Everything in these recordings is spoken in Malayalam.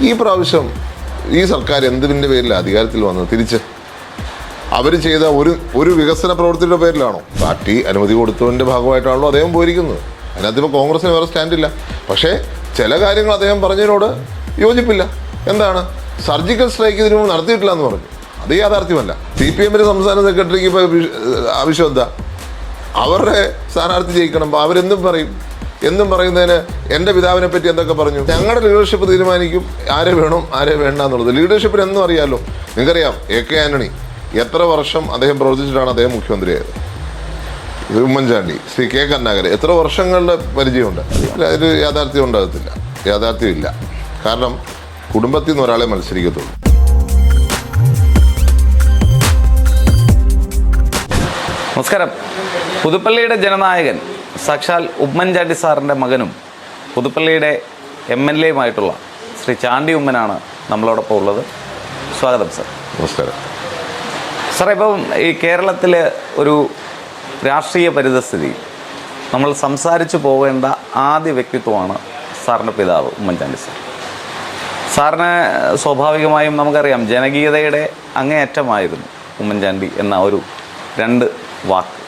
ഈ പ്രാവശ്യം ഈ സർക്കാർ എന്തിന്റെ പേരിലാണ് അധികാരത്തിൽ വന്നത്? തിരിച്ച്. അവർ ചെയ്ത ഒരു ഒരു വികസന പ്രവൃത്തിയുടെ പേരിലാണോ? പാർട്ടി അനുമതി കൊടുത്തതിന്റെ ഭാഗമായിട്ടാണല്ലോ അദ്ദേഹം പോയിരിക്കുന്നത്. അതിനകത്ത് ഇപ്പോൾ കോൺഗ്രസിന് വേറെ സ്റ്റാൻഡില്ല. പക്ഷേ ചില കാര്യങ്ങൾ അദ്ദേഹം പറഞ്ഞതിനോട് യോജിപ്പില്ല. എന്താണ്? സർജിക്കൽ സ്ട്രൈക്ക് ഇതിനു മുമ്പ് നടത്തിയിട്ടില്ല എന്ന് പറഞ്ഞു. അത് യാഥാർത്ഥ്യമല്ല. സി പി എമ്മിന്റെ സംസ്ഥാന സെക്രട്ടറിക്ക് ഇപ്പോൾ ആവശ്യം എന്താ? അവരുടെ സ്ഥാനാർത്ഥി ജയിക്കണം. അവരെന്തും പറയും? എന്നും പറയുന്നതിന് എന്റെ പിതാവിനെ പറ്റി എന്തൊക്കെ പറഞ്ഞു? ഞങ്ങളുടെ ലീഡർഷിപ്പ് തീരുമാനിക്കും. ആരെ വേണം ആരെ വേണ്ട എന്നുള്ളത്. ലീഡർഷിപ്പിന് എന്നും അറിയാമല്ലോ നിങ്ങൾക്കറിയാം എ കെ ആന്റണി എത്ര വർഷം അദ്ദേഹം പ്രവർത്തിച്ചിട്ടാണ് അദ്ദേഹം മുഖ്യമന്ത്രിയായത്? ഉമ്മൻചാണ്ടി ശ്രീ കെ കരുണാകരൻ. എത്ര വർഷങ്ങളുടെ പരിചയമുണ്ട്? അതിൽ യാഥാർത്ഥ്യം ഉണ്ടാകത്തില്ല. യാഥാർത്ഥ്യമില്ല. കാരണം കുടുംബത്തിൽ നിന്ന് ഒരാളെ മത്സരിക്കത്തുള്ളൂ. നമസ്കാരം. പുതുപ്പള്ളിയുടെ ജനനായകൻ സാക്ഷാൽ ഉമ്മൻചാണ്ടി സാറിന്റെ മകനും പുതുപ്പള്ളിയുടെ എം എൽ എയുമായിട്ടുള്ള ശ്രീ ചാണ്ടി ഉമ്മനാണ് നമ്മളോടൊപ്പം ഉള്ളത്. സ്വാഗതം സർ. നമസ്കാരം. സാർ ഇപ്പം ഈ കേരളത്തിലെ ഒരു രാഷ്ട്രീയ പരിതസ്ഥിതി നമ്മൾ സംസാരിച്ചു പോകേണ്ട ആദ്യ വ്യക്തിത്വമാണ് സാറിന്റെ പിതാവ് ഉമ്മൻചാണ്ടി സാർ. സാറിന് സ്വാഭാവികമായും നമുക്കറിയാം ജനകീയതയുടെ അങ്ങേയറ്റമായിരുന്നു ഉമ്മൻചാണ്ടി എന്ന ഒരു രണ്ട് വാക്ക്.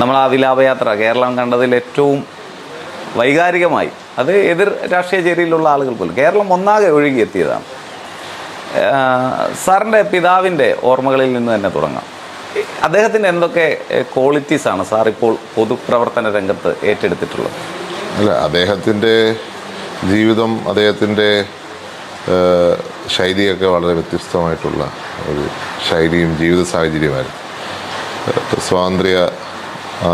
നമ്മൾ ആ വിലാപയാത്ര കേരളം കണ്ടതിൽ ഏറ്റവും വൈകാരികമായി അത് എതിർ രാഷ്ട്രീയ ചേരിയിലുള്ള ആളുകൾ പോലും കേരളം ഒന്നാകെ ഒഴുകിയെത്തിയതാണ്. സാറിന്റെ പിതാവിന്റെ ഓർമ്മകളിൽ നിന്ന് തന്നെ തുടങ്ങാം. അദ്ദേഹത്തിന്റെ എന്തൊക്കെ ക്വാളിറ്റീസാണ് സാർ ഇപ്പോൾ പൊതുപ്രവർത്തന രംഗത്ത് ഏറ്റെടുത്തിട്ടുള്ളത്? അല്ല അദ്ദേഹത്തിന്റെ ജീവിതം അദ്ദേഹത്തിന്റെ ശൈലിയൊക്കെ വളരെ വ്യത്യസ്തമായിട്ടുള്ള ഒരു ശൈലിയും ജീവിത സാഹചര്യമായിരുന്നു. സ്വാതന്ത്ര്യ ആ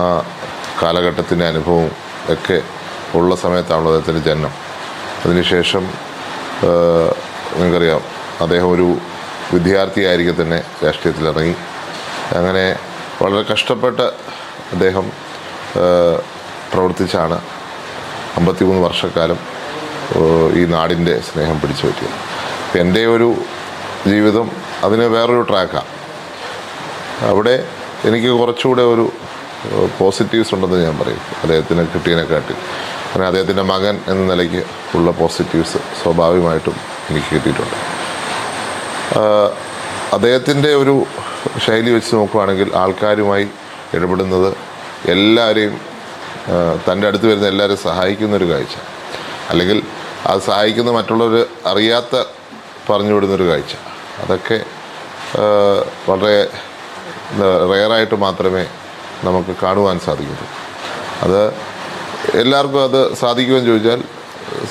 കാലഘട്ടത്തിന്റെ അനുഭവം ഒക്കെ ഉള്ള സമയത്താണല്ലോ അദ്ദേഹത്തിന്റെ ജനനം. അതിനുശേഷം നിങ്ങൾക്കറിയാം അദ്ദേഹം ഒരു വിദ്യാർത്ഥിയായിരിക്കെ തന്നെ രാഷ്ട്രീയത്തിൽ ഇറങ്ങി അങ്ങനെ വളരെ കഷ്ടപ്പെട്ട് അദ്ദേഹം പ്രവർത്തിച്ചാണ് അമ്പത്തിമൂന്ന് വർഷക്കാലം ഈ നാടിന്റെ സ്നേഹം പിടിച്ചു പറ്റിയത്. എന്റെ ഒരു ജീവിതം അതിന് വേറൊരു ട്രാക്കാണ് അവിടെ എനിക്ക് കുറച്ചുകൂടെ ഒരു പോസിറ്റീവ്സ് ഉണ്ടെന്ന് ഞാൻ പറയും. അദ്ദേഹത്തിന് കിട്ടിയതിനെക്കാട്ടി. അങ്ങനെ അദ്ദേഹത്തിന്റെ മകൻ എന്ന നിലയ്ക്ക് ഉള്ള പോസിറ്റീവ്സ് സ്വാഭാവികമായിട്ടും എനിക്ക് കിട്ടിയിട്ടുണ്ട്. അദ്ദേഹത്തിന്റെ ഒരു ശൈലി വെച്ച് നോക്കുകയാണെങ്കിൽ ആൾക്കാരുമായി ഇടപെടുന്നത് എല്ലാവരെയും തന്റെ അടുത്ത് വരുന്ന എല്ലാവരെയും സഹായിക്കുന്ന ഒരു കാഴ്ച. അല്ലെങ്കിൽ അത് സഹായിക്കുന്ന മറ്റുള്ളവർ അറിയാത്ത പറഞ്ഞു വിടുന്നൊരു കാഴ്ച. അതൊക്കെ വളരെ റെയറായിട്ട് മാത്രമേ നമുക്ക് കാണുവാൻ സാധിക്കുന്നത് അത് എല്ലാവർക്കും അത് സാധിക്കുമെന്ന് ചോദിച്ചാൽ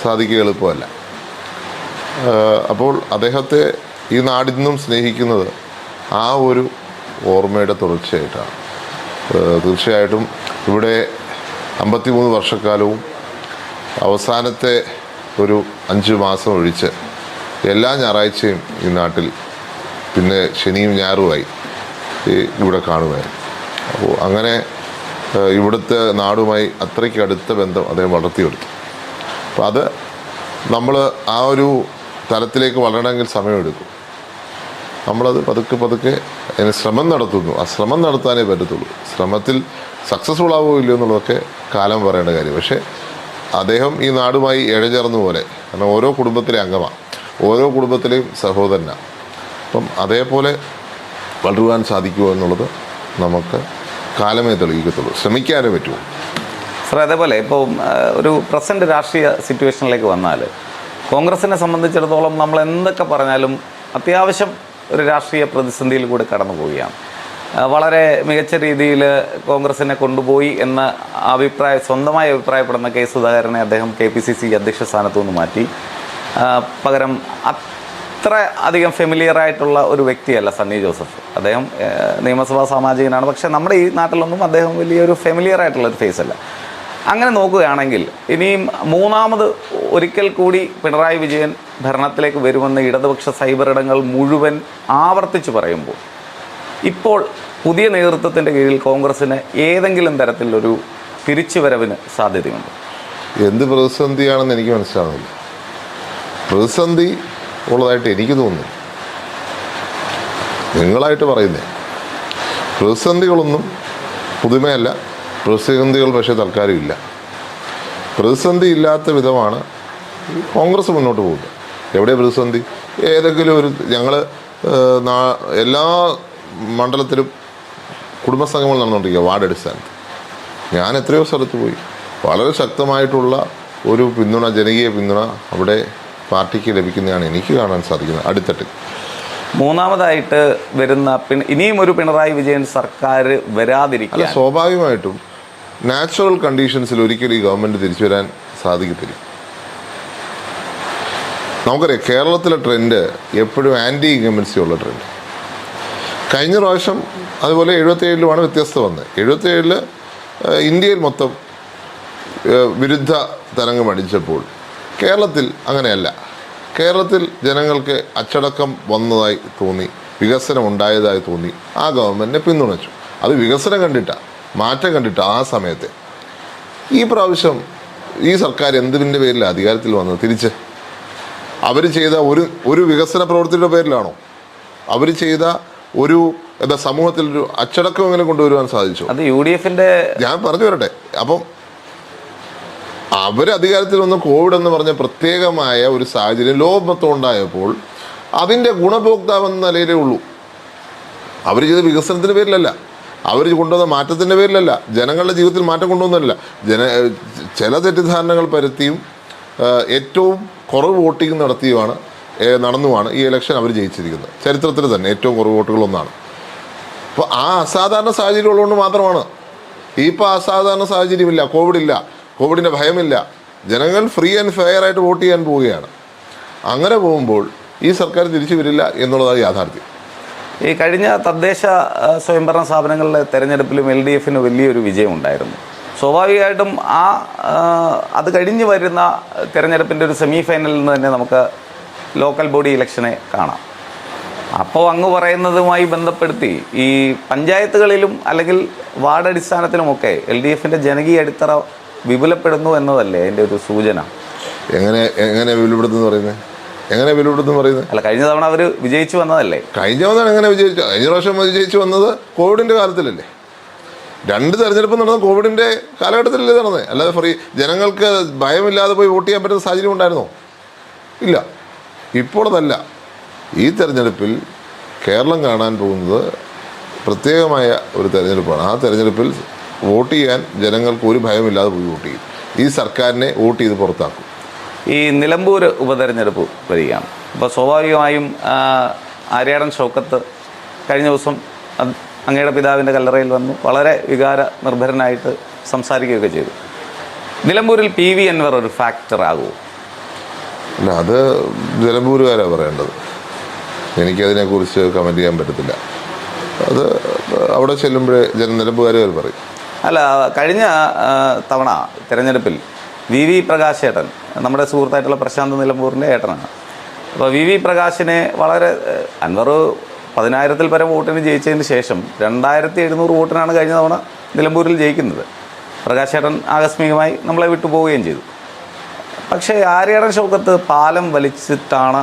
സാധിക്കുക എളുപ്പമല്ല. അപ്പോൾ അദ്ദേഹത്തെ ഈ നാടിന്നും സ്നേഹിക്കുന്നത് ആ ഒരു ഓർമ്മയുടെ തുടർച്ചയായിട്ടാണ്. തീർച്ചയായിട്ടും ഇവിടെ അമ്പത്തിമൂന്ന് വർഷക്കാലവും അവസാനത്തെ ഒരു അഞ്ച് മാസം ഒഴിച്ച് എല്ലാ ഞായറാഴ്ചയും ഈ നാട്ടിൽ പിന്നെ ശനിയും ഞായറുമായി ഇവിടെ കാണുമായിരുന്നു. അപ്പോൾ അങ്ങനെ ഇവിടുത്തെ നാടുമായി അത്രയ്ക്ക് അടുത്ത ബന്ധം അദ്ദേഹം വളർത്തിയെടുത്തു. അപ്പോൾ അത് നമ്മൾ ആ ഒരു തലത്തിലേക്ക് വളരണമെങ്കിൽ സമയമെടുക്കും. നമ്മളത് പതുക്കെ പതുക്കെ അതിന് ശ്രമം നടത്തുന്നു. ആ ശ്രമം നടത്താനേ പറ്റത്തുള്ളൂ. ശ്രമത്തിൽ സക്സസ്ഫുൾ ആവുമോ ഇല്ലയോ എന്നുള്ളതൊക്കെ കാലം പറയേണ്ട കാര്യം. പക്ഷേ അദ്ദേഹം ഈ നാടുമായി ഇഴചേർന്ന പോലെ കാരണം ഓരോ കുടുംബത്തിലെ അംഗമാണ് ഓരോ കുടുംബത്തിലെയും സഹോദരനാണ് അപ്പം അതേപോലെ വളരുവാൻ സാധിക്കുമോ എന്നുള്ളത് നമുക്ക് കാലമേ തെളിയിക്കത്തുള്ളൂ. ശ്രമിക്കാനേ പറ്റുമോ സാർ അതേപോലെ ഇപ്പോൾ ഒരു പ്രസന്റ് രാഷ്ട്രീയ സിറ്റുവേഷനിലേക്ക് വന്നാൽ കോൺഗ്രസിനെ സംബന്ധിച്ചിടത്തോളം നമ്മൾ എന്തൊക്കെ പറഞ്ഞാലും അത്യാവശ്യം ഒരു രാഷ്ട്രീയ പ്രതിസന്ധിയിൽ കൂടി കടന്നു പോവുകയാണ്. വളരെ മികച്ച രീതിയിൽ കോൺഗ്രസിനെ കൊണ്ടുപോയി എന്ന അഭിപ്രായ സ്വന്തമായി അഭിപ്രായപ്പെടുന്ന കെ സുധാകരനെ അദ്ദേഹം കെ പി സി സി അധ്യക്ഷ സ്ഥാനത്തു നിന്ന് മാറ്റി പകരം അത്ര അധികം ഫെമിലിയർ ആയിട്ടുള്ള ഒരു വ്യക്തിയല്ല സണ്ണി ജോസഫ്. അദ്ദേഹം നിയമസഭാ സാമാജികനാണ്. പക്ഷേ നമ്മുടെ ഈ നാട്ടിലൊന്നും അദ്ദേഹം വലിയൊരു ഫെമിലിയർ ആയിട്ടുള്ള ഒരു ഫേസ് അല്ല. അങ്ങനെ നോക്കുകയാണെങ്കിൽ ഇനിയും മൂന്നാമത് ഒരിക്കൽ കൂടി പിണറായി വിജയൻ ഭരണത്തിലേക്ക് വരുമെന്ന് ഇടതുപക്ഷ സൈബർ ഇടങ്ങൾ മുഴുവൻ ആവർത്തിച്ചു പറയുമ്പോൾ ഇപ്പോൾ പുതിയ നേതൃത്വത്തിന്റെ കീഴിൽ കോൺഗ്രസ്സിന് ഏതെങ്കിലും തരത്തിലൊരു തിരിച്ചുവരവിന് സാധ്യതയുണ്ട്? എന്ത് പ്രതിസന്ധിയാണെന്ന് എനിക്ക് മനസ്സിലാവുന്നില്ല. പ്രതിസന്ധി ഉള്ളതായിട്ട് എനിക്ക് തോന്നുന്നു. നിങ്ങളായിട്ട് പറയുന്നേ. പ്രതിസന്ധികളൊന്നും പുതുമയല്ല. പ്രതിസന്ധികൾ പക്ഷേ തൽക്കാലം ഇല്ല പ്രതിസന്ധി ഇല്ലാത്ത വിധമാണ് കോൺഗ്രസ് മുന്നോട്ട് പോകുന്നത്. എവിടെ പ്രതിസന്ധി? ഏതെങ്കിലും ഒരു ഞങ്ങൾ എല്ലാ മണ്ഡലത്തിലും കുടുംബസംഘങ്ങൾ നടന്നുകൊണ്ടിരിക്കുക വാർഡ് അടിസ്ഥാനത്തിൽ. ഞാൻ എത്രയോ സ്ഥലത്ത് പോയി. വളരെ ശക്തമായിട്ടുള്ള ഒരു പിന്തുണ ജനകീയ പിന്തുണ അവിടെ പാർട്ടിക്ക് ലഭിക്കുന്നതാണ് എനിക്ക് കാണാൻ സാധിക്കുന്നത്. അടുത്തിട്ട്. മൂന്നാമതായിട്ട് വരുന്ന ഇനിയും ഒരു പിണറായി വിജയൻ സർക്കാർ അല്ല സ്വാഭാവികമായിട്ടും നാച്ചുറൽ കണ്ടീഷൻസിൽ ഒരിക്കലും ഈ ഗവൺമെന്റ് തിരിച്ചു വരാൻ സാധിക്കത്തില്ല. നമുക്കറിയാം കേരളത്തിലെ ട്രെൻഡ് എപ്പോഴും ആന്റി ഇൻകമൻസി ഉള്ള ട്രെൻഡ് കഴിഞ്ഞ പ്രാവശ്യം അതുപോലെ എഴുപത്തേഴിലുമാണ് വ്യത്യസ്തത വന്നത്. എഴുപത്തേഴിൽ ഇന്ത്യയിൽ മൊത്തം വിരുദ്ധ തരംഗം അടിച്ചപ്പോൾ കേരളത്തിൽ അങ്ങനെയല്ല. കേരളത്തിൽ ജനങ്ങൾക്ക് അച്ചടക്കം വന്നതായി തോന്നി വികസനം ഉണ്ടായതായി തോന്നി. ആ ഗവൺമെന്റിനെ പിന്തുണച്ചു. അത് വികസനം കണ്ടിട്ടാണ് മാറ്റം കണ്ടിട്ടാ ആ സമയത്തെ. ഈ പ്രാവശ്യം ഈ സർക്കാർ എന്തിന്റെ പേരിൽ അധികാരത്തിൽ വന്നത്? തിരിച്ച്. അവർ ചെയ്ത ഒരു ഒരു വികസന പ്രവൃത്തിയുടെ പേരിലാണോ? അവർ ചെയ്ത ഒരു എന്താ സമൂഹത്തിൽ ഒരു അച്ചടക്കം എങ്ങനെ കൊണ്ടുവരുവാൻ സാധിച്ചു? അത് യു ഡി എഫിന്റെ ഞാൻ പറഞ്ഞു വരട്ടെ അപ്പം അവർ അധികാരത്തിൽ കോവിഡ് എന്ന് പറഞ്ഞ പ്രത്യേകമായ ഒരു സാഹചര്യം ലോകമൊത്തം ഉണ്ടായപ്പോൾ അതിന്റെ ഗുണഭോക്താവ് എന്ന നിലയിലേ ഉള്ളൂ. അവർ ചെയ്ത വികസനത്തിന്റെ പേരിലല്ല. അവർ കൊണ്ടുവന്ന മാറ്റത്തിന്റെ പേരിലല്ല. ജനങ്ങളുടെ ജീവിതത്തിൽ മാറ്റം കൊണ്ടുവന്നല്ല ജന ചില തെറ്റിദ്ധാരണകൾ പരത്തിയും ഏറ്റവും കുറവ് വോട്ടിംഗ് നടത്തിയുമാണ് നടന്നുമാണ് ഈ ഇലക്ഷൻ അവർ ജയിച്ചിരിക്കുന്നത്. ചരിത്രത്തിൽ തന്നെ ഏറ്റവും കുറവ് വോട്ടുകളൊന്നാണ് അപ്പോൾ ആ അസാധാരണ സാഹചര്യം ഉള്ളതുകൊണ്ട് മാത്രമാണ്. ഇപ്പോൾ അസാധാരണ സാഹചര്യമില്ല. കോവിഡ് ഇല്ല. കോവിഡിന്റെ ഭയമില്ല. ജനങ്ങൾ ഫ്രീ ആൻഡ് ഫെയർ ആയിട്ട് വോട്ട് ചെയ്യാൻ പോവുകയാണ്. അങ്ങനെ പോകുമ്പോൾ ഈ സർക്കാർ തിരിച്ചു വരില്ല എന്നുള്ളതാണ് യാഥാർത്ഥ്യം. ഈ കഴിഞ്ഞ തദ്ദേശ സ്വയംഭരണ സ്ഥാപനങ്ങളിലെ തെരഞ്ഞെടുപ്പിലും എൽ ഡി എഫിന് വലിയൊരു വിജയം ഉണ്ടായിരുന്നു സ്വാഭാവികമായിട്ടും ആ, അത് കഴിഞ്ഞ് വരുന്ന തെരഞ്ഞെടുപ്പിന്റെ ഒരു സെമി ഫൈനലിൽ നിന്ന് തന്നെ നമുക്ക് ലോക്കൽ ബോഡി ഇലക്ഷനെ കാണാം. അപ്പോൾ അങ്ങ് പറയുന്നതുമായി ബന്ധപ്പെടുത്തി ഈ പഞ്ചായത്തുകളിലും അല്ലെങ്കിൽ വാർഡ് അടിസ്ഥാനത്തിലുമൊക്കെ എൽ ഡി എഫിന്റെ ജനകീയ അടിത്തറ വിപുലപ്പെടുന്നു എന്നതല്ലേ എന്റെ ഒരു സൂചന? എങ്ങനെ എങ്ങനെ വിപുലപ്പെടുന്നു പറയുന്നത് എങ്ങനെ വിലപ്പെടുത്തുന്നു പറയുന്നത് അല്ല കഴിഞ്ഞ തവണ അവർ വിജയിച്ചു വന്നതല്ലേ? കഴിഞ്ഞ തവണ എങ്ങനെ വിജയിച്ചു? കഴിഞ്ഞ പ്രാവശ്യം വിജയിച്ചു വന്നത് കോവിഡിന്റെ കാലത്തിലല്ലേ. രണ്ട് തെരഞ്ഞെടുപ്പ് നടന്നത് കോവിഡിന്റെ കാലഘട്ടത്തിലല്ലേ നടന്നത്. അല്ലാതെ ഫ്രീ ജനങ്ങൾക്ക് ഭയമില്ലാതെ പോയി വോട്ട് ചെയ്യാൻ പറ്റുന്ന സാഹചര്യം ഉണ്ടായിരുന്നോ? ഇല്ല. ഇപ്പോഴതല്ല. ഈ തെരഞ്ഞെടുപ്പിൽ കേരളം കാണാൻ പോകുന്നത് പ്രത്യേകമായ ഒരു തെരഞ്ഞെടുപ്പാണ്. ആ തെരഞ്ഞെടുപ്പിൽ വോട്ട് ചെയ്യാൻ ജനങ്ങൾക്ക് ഒരു ഭയമില്ലാതെ പോയി വോട്ട് ചെയ്യും. ഈ സർക്കാരിനെ വോട്ട് ചെയ്ത് പുറത്താക്കും. ഈ നിലമ്പൂർ ഉപതെരഞ്ഞെടുപ്പ് വരികയാണ്. അപ്പോൾ സ്വാഭാവികമായും ആര്യാടൻ ഷൗക്കത്ത് കഴിഞ്ഞ ദിവസം അങ്ങയുടെ പിതാവിന്റെ കല്ലറയിൽ വന്നു വളരെ വികാര നിർഭരനായിട്ട് സംസാരിക്കുകയൊക്കെ ചെയ്തു. നിലമ്പൂരിൽ പി വി അൻവർ ഒരു ഫാക്ടർ ആകുമോ? അല്ല അത് നിലമ്പൂരുകാരാണ് പറയേണ്ടത്. എനിക്കതിനെക്കുറിച്ച് കമന്റ് ചെയ്യാൻ പറ്റത്തില്ല. അത് അവിടെ ചെല്ലുമ്പോഴേ ജന അവർ പറയും. അല്ല കഴിഞ്ഞ തവണ തിരഞ്ഞെടുപ്പിൽ വി വി പ്രകാശ് ഏട്ടൻ നമ്മുടെ സുഹൃത്തായിട്ടുള്ള പ്രശാന്ത് നിലമ്പൂരിന്റെ ഏട്ടനാണ്. അപ്പോൾ വി വി പ്രകാശിനെ വളരെ അൻവർ പതിനായിരത്തിൽ പരം വോട്ടിന് ജയിച്ചതിന് ശേഷം രണ്ടായിരത്തി എഴുന്നൂറ് വോട്ടിനാണ് കഴിഞ്ഞ തവണ നിലമ്പൂരിൽ ജയിക്കുന്നത്. പ്രകാശ് ഏട്ടൻ ആകസ്മികമായി നമ്മളെ വിട്ടുപോവുകയും ചെയ്തു. പക്ഷേ ആര്യടൻ ഷൗക്കത്ത് പാലം വലിച്ചിട്ടാണ്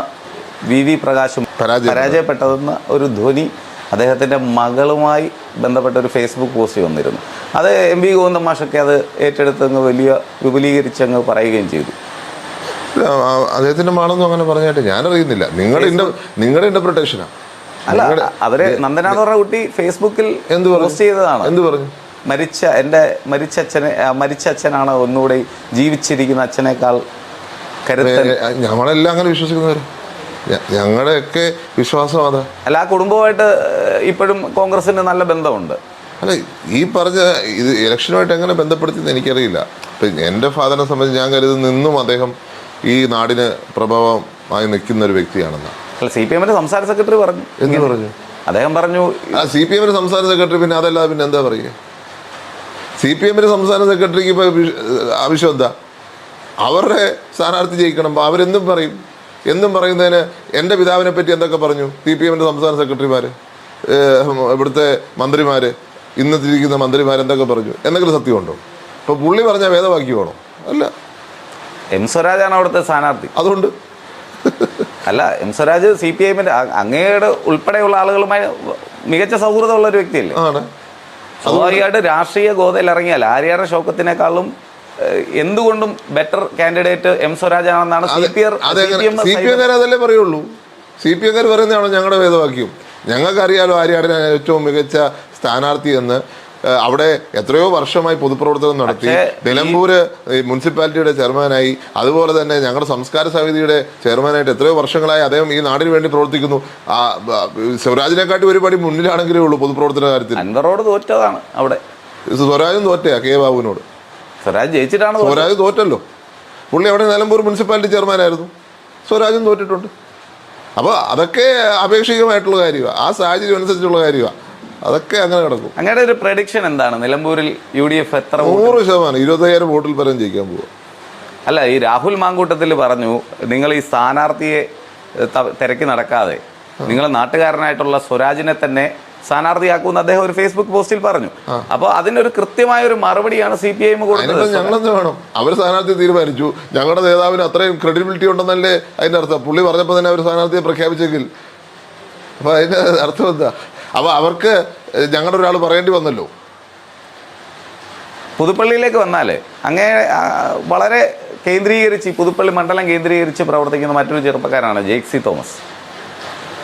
വി വി പ്രകാശും പരാജയപ്പെട്ടതെന്ന ഒരു ധ്വനി അദ്ദേഹത്തിന്റെ മകളുമായി ബന്ധപ്പെട്ട ഒരു ഫേസ്ബുക്ക് പോസ്റ്റ് വന്നിരുന്നു. അത് എം വി ഗോവിന്ദമാഷൊക്കെ അത് ഏറ്റെടുത്തങ്ങ് വലിയ വിപുലീകരിച്ചങ്ങ് പറയുകയും ചെയ്തു. അദ്ദേഹത്തിന്റെ മാണെന്നും അങ്ങനെ പറഞ്ഞായിട്ട് ഞാൻ അറിയുന്നില്ല നിങ്ങളുടെ നിങ്ങളുടെ ഇന്റർപ്രിട്ടേഷനാ അല്ല അവർ നന്ദനാഥ് പറഞ്ഞ കുട്ടി ഫേസ്ബുക്കിൽ എന്ത്? പോസ്റ്റ് ചെയ്തതാണ്. എന്ത് പറഞ്ഞു? മരിച്ച എന്റെ മരിച്ച അച്ഛനെ മരിച്ച അച്ഛനാണ് ഒന്നുകൂടി ജീവിച്ചിരിക്കുന്ന അച്ഛനേക്കാൾ കരുത്തൻ. ഏ, ഞങ്ങളെല്ലാം അങ്ങനെ വിശ്വസിക്കുന്നവരാ. ഞങ്ങളുടെയൊക്കെ വിശ്വാസം അതാ. അല്ല ആ കുടുംബമായിട്ട് ഇപ്പോഴും കോൺഗ്രസിന് നല്ല ബന്ധമുണ്ട്. അല്ല ഈ പറഞ്ഞ ഇത് ഇലക്ഷനുമായിട്ട് എങ്ങനെ ബന്ധപ്പെടുത്തിയെന്ന് എനിക്കറിയില്ല. ഇപ്പം എന്റെ ഫാദറിനെ സംബന്ധിച്ച് ഞാൻ കരുതുന്ന ഇന്നും അദ്ദേഹം ഈ നാടിന് പ്രഭാവമായി നിൽക്കുന്ന ഒരു വ്യക്തിയാണെന്ന്. അല്ല സി പി എമ്മിന്റെ സംസ്ഥാന സെക്രട്ടറി പറഞ്ഞു. എന്ന് പറഞ്ഞു? അദ്ദേഹം പറഞ്ഞു ആ സി പി എമ്മിന്റെ സംസ്ഥാന സെക്രട്ടറി പിന്നെ അതല്ല പിന്നെ എന്താ പറയുക? സി പി എമ്മിന്റെ സംസ്ഥാന സെക്രട്ടറിക്ക് ഇപ്പോൾ ആവശ്യം എന്താ? അവരുടെ സ്ഥാനാർത്ഥി ജയിക്കണം അവരെന്തും പറയും? എന്നും പറയുന്നതിന് എന്റെ പിതാവിനെ പറ്റി എന്തൊക്കെ പറഞ്ഞു? സി പി എമ്മിന്റെ സംസ്ഥാന സെക്രട്ടറിമാർ ഇവിടുത്തെ മന്ത്രിമാർ ഇന്നത്തിരിക്കുന്ന മന്ത്രിമാർ എന്തൊക്കെ പറഞ്ഞു? എന്തെങ്കിലും സത്യമുണ്ടോ? ഇപ്പോൾ പുള്ളി പറഞ്ഞ വേദവാക്യമാണോ അല്ല. എം സ്വരാജാണ് അവിടുത്തെ സ്ഥാനാർത്ഥി. അതുകൊണ്ട്? അല്ല എം സ്വരാജ് സി പി ഐഎമ്മിന്റെ അങ്ങയുടെ ഉൾപ്പെടെയുള്ള ആളുകളുമായി മികച്ച സൗഹൃദമുള്ള ഒരു വ്യക്തിയല്ലേ? ആണ്. സ്വാഭാവികമായിട്ട് രാഷ്ട്രീയ ഗോതയിൽ ഇറങ്ങിയാൽ ആര്യാട ഷൗക്കത്തിനേക്കാളും ഏഹ്, എന്തുകൊണ്ടും ബെറ്റർ കാൻഡിഡേറ്റ് എം സ്വരാജ് ആണെന്നാണ് സി പി അതല്ലേ പറയുള്ളൂ? സി പി എംകാർ പറയുന്നതാണോ ഞങ്ങളുടെ വേദവാക്യം ഞങ്ങൾക്കറിയാലോ ആര്യാടന ഏറ്റവും മികച്ച സ്ഥാനാർത്ഥി എന്ന്. അവിടെ എത്രയോ വർഷമായി പൊതുപ്രവർത്തനം നടത്തി. നിലമ്പൂര് മുനിസിപ്പാലിറ്റിയുടെ ചെയർമാനായി അതുപോലെ തന്നെ ഞങ്ങളുടെ സംസ്കാര സമിതിയുടെ ചെയർമാനായിട്ട് എത്രയോ വർഷങ്ങളായി അദ്ദേഹം ഈ നാടിന് വേണ്ടി പ്രവർത്തിക്കുന്നു. സ്വരാജിനെക്കാട്ടി ഒരുപാട് മുന്നിലാണെങ്കിലേ ഉള്ളൂ പൊതുപ്രവർത്തന കാര്യത്തിൽ. അൻവറോട് തോറ്റതാണ് അവിടെ. സ്വരാജും തോറ്റയാ കെ ബാബുവിനോട്. സ്വരാജ് ജയിച്ചിട്ടാണ് സ്വരാജ് തോറ്റല്ലോ. പുള്ളി അവിടെ നിലമ്പൂർ മുനിസിപ്പാലിറ്റി ചെയർമാനായിരുന്നു. സ്വരാജും തോറ്റിട്ടുണ്ട്. അപ്പോൾ അതൊക്കെ അപേക്ഷികമായിട്ടുള്ള കാര്യമാണ് ആ സാഹചര്യം അനുസരിച്ചുള്ള കാര്യമാണ് അതൊക്കെ അങ്ങനെ കിടക്കും. അങ്ങനെ ഒരു പ്രഡിക്ഷൻ എന്താണ്? നിലമ്പൂരിൽ യു ഡി എഫ് എത്ര നൂറ് ശതമാനം ഇരുപത്തയ്യായിരം വോട്ടിൽ പരം ജയിക്കാൻ പോവുക അല്ല ഈ രാഹുൽ മാങ്കൂട്ടത്തിൽ പറഞ്ഞു നിങ്ങൾ ഈ സ്ഥാനാർത്ഥിയെ തിരക്കി നടക്കാതെ. നിങ്ങൾ നാട്ടുകാരനായിട്ടുള്ള സ്വരാജിനെ തന്നെ സ്ഥാനാർത്ഥിയാക്കുമെന്ന് അദ്ദേഹം ഒരു ഫേസ്ബുക്ക് പോസ്റ്റിൽ പറഞ്ഞു. അപ്പോൾ അതിനൊരു കൃത്യമായ ഒരു മറുപടിയാണ് സി പി ഐ എം കൊടുക്കുന്നത് ഞങ്ങളെന്ത് വേണം? അവർ സ്ഥാനാർത്ഥി തീരുമാനിച്ചു. ഞങ്ങളുടെ നേതാവിന് അത്രയും ക്രെഡിബിലിറ്റി ഉണ്ടെന്നല്ലേ അതിന്റെ അർത്ഥം? പുള്ളി പറഞ്ഞപ്പോൾ തന്നെ അവർ സ്ഥാനാർത്ഥിയെ പ്രഖ്യാപിച്ചെങ്കിൽ. അപ്പൊ അതിന്റെ അർത്ഥം എന്താ? അപ്പൊ അവർക്ക് ഞങ്ങളുടെ ഒരാൾ പറയേണ്ടി വന്നല്ലോ. പുതുപ്പള്ളിയിലേക്ക് വന്നാൽ അങ്ങേ വളരെ കേന്ദ്രീകരിച്ച് പുതുപ്പള്ളി മണ്ഡലം കേന്ദ്രീകരിച്ച് പ്രവർത്തിക്കുന്ന മറ്റൊരു ചെറുപ്പക്കാരനാണ് ജെയ്ക്സി തോമസ്.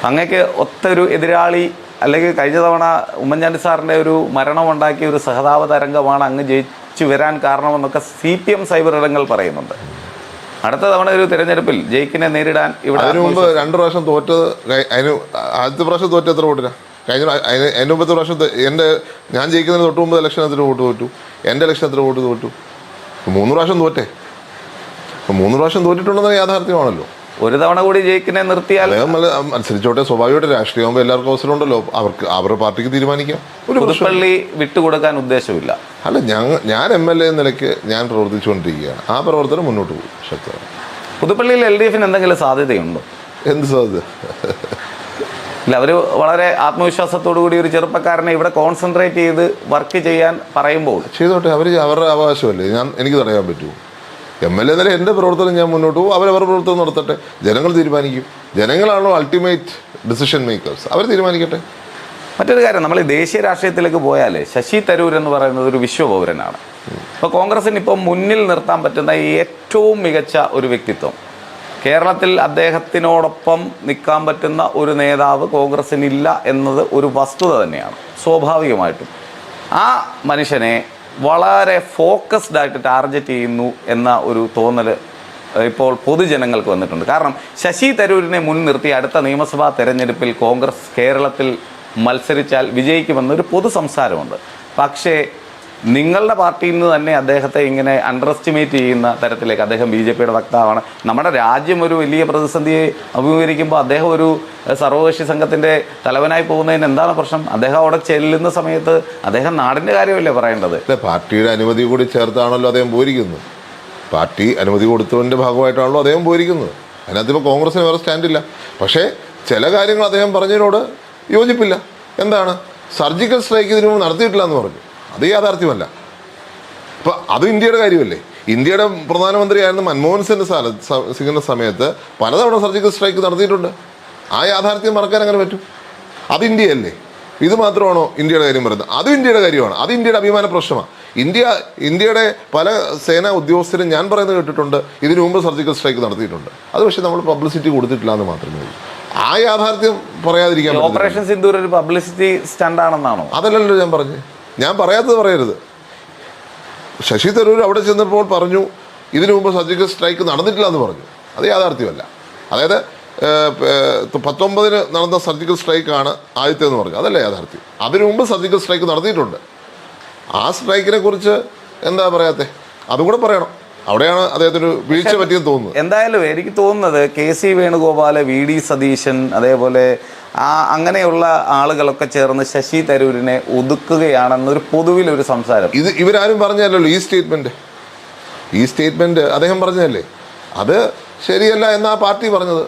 അങ്ങക്ക് ഒത്തൊരു എതിരാളി അല്ലെങ്കിൽ കഴിഞ്ഞ തവണ ഉമ്മൻചാണ്ടി സാറിന്റെ ഒരു മരണമുണ്ടാക്കിയ ഒരു സഹതാപ തരംഗമാണ് അങ്ങ് ജയിച്ചു വരാൻ കാരണമെന്നൊക്കെ സി പി എം സൈബർ ഇടങ്ങൾ പറയുന്നുണ്ട്. അടുത്ത തവണ ഒരു തിരഞ്ഞെടുപ്പിൽ ജയിക്കിനെ നേരിടാൻ ഇവിടെ അതിനു മുമ്പ് രണ്ട് പ്രാവശ്യം തോറ്റത് അതിന് ആദ്യത്തെ പ്രാവശ്യം തോറ്റ എത്ര വോട്ടിനാ? കഴിഞ്ഞ അതിന് മുമ്പത്തെ പ്രാവശ്യം എന്റെ ഞാൻ ജയിക്കുന്നതിന് തൊട്ട് മുമ്പ് ഇലക്ഷൻ എത്ര വോട്ട് തോറ്റു. എന്റെ ഇലക്ഷൻ എത്ര വോട്ട് തോറ്റു. മൂന്ന് പ്രാവശ്യം തോറ്റേ. മൂന്ന് പ്രാവശ്യം തോറ്റിട്ടുണ്ടെന്ന് യാഥാർത്ഥ്യമാണല്ലോ. ഒരു തവണ കൂടി ജയിക്കിനെ നിർത്തിയാൽ മത്സരിച്ചോട്ടെ. സ്വാഭാവികമായിട്ട് രാഷ്ട്രീയമാകുമ്പോൾ എല്ലാവർക്കും അവസരം ഉണ്ടല്ലോ അവർക്ക് അവരുടെ പാർട്ടിക്ക് തീരുമാനിക്കാം. ഒരു പുതുപ്പള്ളി വിട്ടുകൊടുക്കാൻ ഉദ്ദേശമില്ല. അല്ല ഞങ്ങൾ ഞാൻ എം എൽ എ നിലയ്ക്ക് ഞാൻ പ്രവർത്തിച്ചുകൊണ്ടിരിക്കുകയാണ്. ആ പ്രവർത്തനം മുന്നോട്ട് പോകും ശക്തമാണ് പുതുപ്പള്ളിയിൽ എൽ ഡി എഫിന് എന്തെങ്കിലും സാധ്യതയുണ്ടോ? എന്ത് സാധ്യത? ഇല്ല അവർ വളരെ ആത്മവിശ്വാസത്തോടു കൂടി ഒരു ചെറുപ്പക്കാരനെ ഇവിടെ കോൺസെൻട്രേറ്റ് ചെയ്ത് വർക്ക് ചെയ്യാൻ പറയുമ്പോൾ ചെയ്തോട്ടെ അവർ അവരുടെ അവകാശമല്ലേ? ഞാൻ എനിക്ക് തടയാൻ പറ്റുമോ? എം എൽ എ നില എന്റെ പ്രവർത്തനം ഞാൻ മുന്നോട്ട് പോകും. അവരവരുടെ പ്രവർത്തനം നടത്തട്ടെ. ജനങ്ങൾ തീരുമാനിക്കും. ജനങ്ങളാണോ അൾട്ടിമേറ്റ് ഡിസിഷൻ മേക്കേഴ്സ് അവർ തീരുമാനിക്കട്ടെ. മറ്റൊരു കാര്യം നമ്മൾ ദേശീയ രാഷ്ട്രീയത്തിലേക്ക് പോയാൽ ശശി തരൂർ എന്ന് പറയുന്നത് ഒരു വിശ്വപൗരനാണ്. അപ്പോൾ കോൺഗ്രസിന് ഇപ്പോൾ മുന്നിൽ നിർത്താൻ പറ്റുന്ന ഏറ്റവും മികച്ച ഒരു വ്യക്തിത്വം. കേരളത്തിൽ അദ്ദേഹത്തിനോടൊപ്പം നിൽക്കാൻ പറ്റുന്ന ഒരു നേതാവ് കോൺഗ്രസിനില്ല എന്നത് ഒരു വസ്തുത തന്നെയാണ്. സ്വാഭാവികമായിട്ടും. ആ മനുഷ്യനെ വളരെ ഫോക്കസ്ഡ് ആയിട്ട് ടാർഗറ്റ് ചെയ്യുന്നു എന്ന ഒരു തോന്നൽ ഇപ്പോൾ പൊതുജനങ്ങൾക്ക് വന്നിട്ടുണ്ട്. കാരണം ശശി തരൂരിനെ മുൻനിർത്തി അടുത്ത നിയമസഭാ തെരഞ്ഞെടുപ്പിൽ കോൺഗ്രസ് കേരളത്തിൽ മത്സരിച്ചാൽ വിജയിക്കുമെന്നൊരു പൊതു സംസാരമുണ്ട് പക്ഷേ നിങ്ങളുടെ പാർട്ടിയിൽ നിന്ന് തന്നെ അദ്ദേഹത്തെ ഇങ്ങനെ അണ്ടർ എസ്റ്റിമേറ്റ് ചെയ്യുന്ന തരത്തിലേക്ക് അദ്ദേഹം ബി ജെ പിയുടെ വക്താവാണ്. നമ്മുടെ രാജ്യം ഒരു വലിയ പ്രതിസന്ധിയെ അഭിമുഖീകരിക്കുമ്പോൾ അദ്ദേഹം ഒരു സർവകക്ഷി സംഘത്തിന്റെ തലവനായി പോകുന്നതിന് എന്താണ് പ്രശ്നം? അദ്ദേഹം അവിടെ ചെല്ലുന്ന സമയത്ത് അദ്ദേഹം നാടിന്റെ കാര്യമല്ലേ പറയേണ്ടത്? പാർട്ടിയുടെ അനുമതി കൂടി ചേർത്താണല്ലോ അദ്ദേഹം പോയിരിക്കുന്നത് പാർട്ടി അനുമതി കൊടുത്തതിന്റെ ഭാഗമായിട്ടാണല്ലോ അദ്ദേഹം പോയിരിക്കുന്നത് അതിനകത്ത് ഇപ്പോൾ കോൺഗ്രസിന് വേറെ സ്റ്റാൻഡില്ല. പക്ഷേ ചില കാര്യങ്ങൾ അദ്ദേഹം പറഞ്ഞതിനോട് യോജിപ്പില്ല. എന്താണ്? സർജിക്കൽ സ്ട്രൈക്ക് ഇതിനു നടത്തിയിട്ടില്ല എന്ന് പറഞ്ഞു. അത് യാഥാർത്ഥ്യമല്ല. അപ്പോൾ അത് ഇന്ത്യയുടെ കാര്യമല്ലേ? ഇന്ത്യയുടെ പ്രധാനമന്ത്രിയായിരുന്ന മൻമോഹൻ സിംഗ് സ്ഥല സിംഗിന്റെ സമയത്ത് പലതവണ സർജിക്കൽ സ്ട്രൈക്ക് നടത്തിയിട്ടുണ്ട്. ആ യാഥാർത്ഥ്യം മറക്കാൻ അങ്ങനെ പറ്റും. അത് ഇന്ത്യയല്ലേ? ഇത് മാത്രമാണോ ഇന്ത്യയുടെ കാര്യം പറയുന്നത്? അതും ഇന്ത്യയുടെ കാര്യമാണ്. അത് ഇന്ത്യയുടെ അഭിമാന പ്രശ്നമാണ് ഇന്ത്യ ഇന്ത്യയുടെ പല സേനാ ഉദ്യോഗസ്ഥരും ഞാൻ പറയുന്നത് കേട്ടിട്ടുണ്ട് ഇതിനു മുമ്പ് സർജിക്കൽ സ്ട്രൈക്ക് നടത്തിയിട്ടുണ്ട്. അത് പക്ഷേ നമ്മൾ പബ്ലിസിറ്റി കൊടുത്തിട്ടില്ല എന്ന് മാത്രമേ ഉള്ളൂ. ആ യാഥാർത്ഥ്യം പറയാതിരിക്കാൻ ഓപ്പറേഷൻ സിന്ദൂർ ഒരു പബ്ലിസിറ്റി സ്റ്റണ്ട് ആണെന്നാണോ അതല്ലല്ലോ ഞാൻ പറഞ്ഞു. ഞാൻ പറയാത്തത് പറയരുത്. ശശി തരൂർ അവിടെ ചെന്നപ്പോൾ പറഞ്ഞു ഇതിനു മുമ്പ് സർജിക്കൽ സ്ട്രൈക്ക് നടന്നിട്ടില്ല എന്ന് പറഞ്ഞു. അത് യാഥാർത്ഥ്യമല്ല. അതായത് പത്തൊമ്പതിന് നടന്ന സർജിക്കൽ സ്ട്രൈക്കാണ് ആദ്യത്തെ എന്ന് പറഞ്ഞു. അതല്ല യാഥാർത്ഥ്യം. അതിനു മുമ്പ് സർജിക്കൽ സ്ട്രൈക്ക് നടത്തിയിട്ടുണ്ട്. ആ സ്ട്രൈക്കിനെ കുറിച്ച് എന്താ പറയാത്തെ? അതും കൂടെ പറയണം. അവിടെയാണ് അദ്ദേഹത്തിന് വീഴ്ച പറ്റിയെന്ന് തോന്നുന്നത്. എന്തായാലും എനിക്ക് തോന്നുന്നത് K C Venugopal V D Satheesan അതേപോലെ ആ അങ്ങനെയുള്ള ആളുകളൊക്കെ ചേർന്ന് ശശി തരൂരിനെ ഒതുക്കുകയാണെന്നൊരു പൊതുവിലൊരു സംസാരം. ഇത് ഇവരാരും പറഞ്ഞല്ലോ ഈ സ്റ്റേറ്റ്മെന്റ് ഈ സ്റ്റേറ്റ്മെന്റ് അദ്ദേഹം പറഞ്ഞതല്ലേ? അത് ശരിയല്ല എന്നാ പാർട്ടി പറഞ്ഞത്.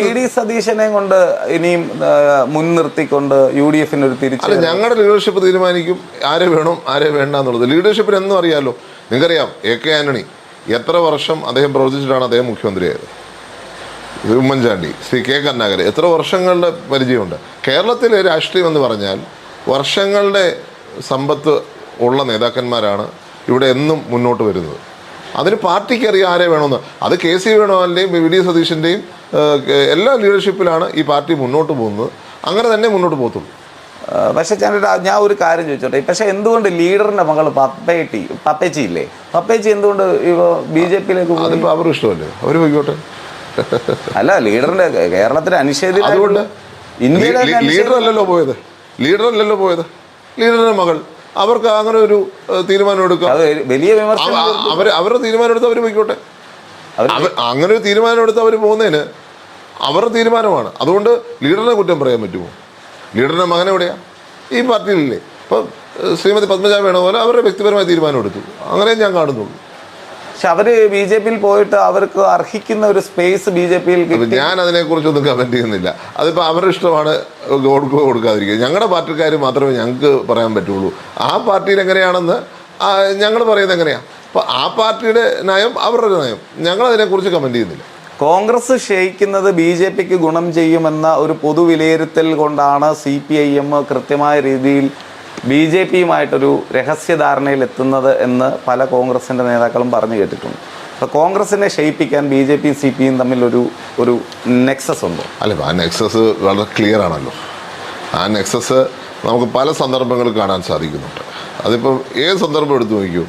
വി ഡി സതീശനെ കൊണ്ട് ഇനിയും മുൻനിർത്തിക്കൊണ്ട് യു ഡി എഫിന് ഒരു അല്ല തിരിച്ചു ഞങ്ങളുടെ ലീഡർഷിപ്പ് തീരുമാനിക്കും ആരെ വേണം ആരെ വേണ്ട എന്നുള്ളത്. ലീഡർഷിപ്പിന് എന്നും അറിയാലോ. നിങ്ങൾക്കറിയാം എ കെ ആന്റണി എത്ര വർഷം അദ്ദേഹം പ്രവർത്തിച്ചിട്ടാണ് അദ്ദേഹം മുഖ്യമന്ത്രിയായത്? ഉമ്മൻചാണ്ടി ശ്രീ കെ കരുണാകരൻ. എത്ര വർഷങ്ങളുടെ പരിചയമുണ്ട്? കേരളത്തിലെ രാഷ്ട്രീയം എന്ന് പറഞ്ഞാൽ വർഷങ്ങളുടെ സമ്പത്ത് ഉള്ള നേതാക്കന്മാരാണ് ഇവിടെ എന്നും മുന്നോട്ട് വരുന്നത്. അതിന് പാർട്ടിക്ക് അറിയാം ആരെ വേണമെന്ന്. അത് കെ സി വേണുഗോപാലിന്റെയും വി ഡി സതീശന്റെയും എല്ലാ ലീഡർഷിപ്പിലാണ് ഈ പാർട്ടി മുന്നോട്ട് പോകുന്നത്. അങ്ങനെ തന്നെ മുന്നോട്ട് പോകത്തുള്ളൂ. പക്ഷെ ഞാനൊരു ഞാൻ ഒരു കാര്യം ചോദിച്ചോട്ടെ? പക്ഷെ എന്തുകൊണ്ട് ലീഡറിന്റെ മകൾ പപ്പേട്ടി പപ്പേച്ചി ഇല്ലേ പപ്പേച്ചി എന്തുകൊണ്ട് ഇപ്പോ ബി ജെ പിയിലേക്ക് അതിപ്പോൾ അവരുടെ ഇഷ്ടമല്ലേ? അവർ പോയിക്കോട്ടെ. അല്ല ലീഡറിന്റെ കേരളത്തിലെ അനിഷേധിത അതുകൊണ്ട് ലീഡർ അല്ലല്ലോ പോയത് ലീഡർ അല്ലല്ലോ പോയത്. ലീഡറിന്റെ മകൾ. അവർക്ക് അങ്ങനെ ഒരു തീരുമാനം എടുക്കാം. വലിയ വിമർശനം അവർ അവർ അവരുടെ തീരുമാനം എടുത്ത് അവർ പോയിക്കോട്ടെ. അവർ അങ്ങനെ ഒരു തീരുമാനം എടുത്ത് അവർ പോകുന്നതിന് അവരുടെ തീരുമാനമാണ്. അതുകൊണ്ട് ലീഡറിനെ കുറ്റം പറയാൻ പറ്റുമോ? ലീഡറിന്റെ മകൻ എവിടെയാ? ഈ പാർട്ടിയിലില്ലേ. ഇപ്പം ശ്രീമതി പത്മജ വേണ പോലെ അവരുടെ വ്യക്തിപരമായ തീരുമാനം എടുത്തു. അങ്ങനെ ഞാൻ കാണുന്നുള്ളൂ. പക്ഷെ അവർ ബി ജെ പിയിൽ പോയിട്ട് അവർക്ക് അർഹിക്കുന്ന ഒരു സ്പേസ് ബി ജെ പിയിൽ ഞാൻ അതിനെക്കുറിച്ചൊന്നും കമന്റ് ചെയ്യുന്നില്ല. അതിപ്പോ അവരുടെ ഇഷ്ടമാണ് കൊടുക്കുക കൊടുക്കാതിരിക്കുക. ഞങ്ങളുടെ പാർട്ടിക്കാർ മാത്രമേ ഞങ്ങൾക്ക് പറയാൻ പറ്റുള്ളൂ. ആ പാർട്ടിയിൽ എങ്ങനെയാണെന്ന് ഞങ്ങൾ പറയുന്നത് എങ്ങനെയാ? അപ്പോൾ ആ പാർട്ടിയുടെ നയം അവരുടെ നയം. ഞങ്ങൾ അതിനെക്കുറിച്ച് കമന്റ് ചെയ്യുന്നില്ല. കോൺഗ്രസ് ക്ഷയിക്കുന്നത് ബി ജെ പിക്ക് ഗുണം ചെയ്യുമെന്ന ഒരു പൊതു വിലയിരുത്തൽ കൊണ്ടാണ് സി പി ഐ എം കൃത്യമായ രീതിയിൽ ബി ജെ പിയുമായിട്ടൊരു രഹസ്യധാരണയിൽ എത്തുന്നത് എന്ന് പല കോൺഗ്രസിന്റെ നേതാക്കളും പറഞ്ഞു കേട്ടിട്ടുണ്ട്. അപ്പോൾ കോൺഗ്രസിനെ ക്ഷയിപ്പിക്കാൻ ബി ജെ പിയും സി പി യും തമ്മിൽ ഒരു ഒരു നെക്സസ് ഉണ്ടോ? അല്ല ആ നെക്സസ് വളരെ ക്ലിയർ ആണല്ലോ. ആ നെക്സസ് നമുക്ക് പല സന്ദർഭങ്ങൾ കാണാൻ സാധിക്കുന്നുണ്ട്. അതിപ്പം ഏത് സന്ദർഭം എടുത്തു നോക്കിയോ?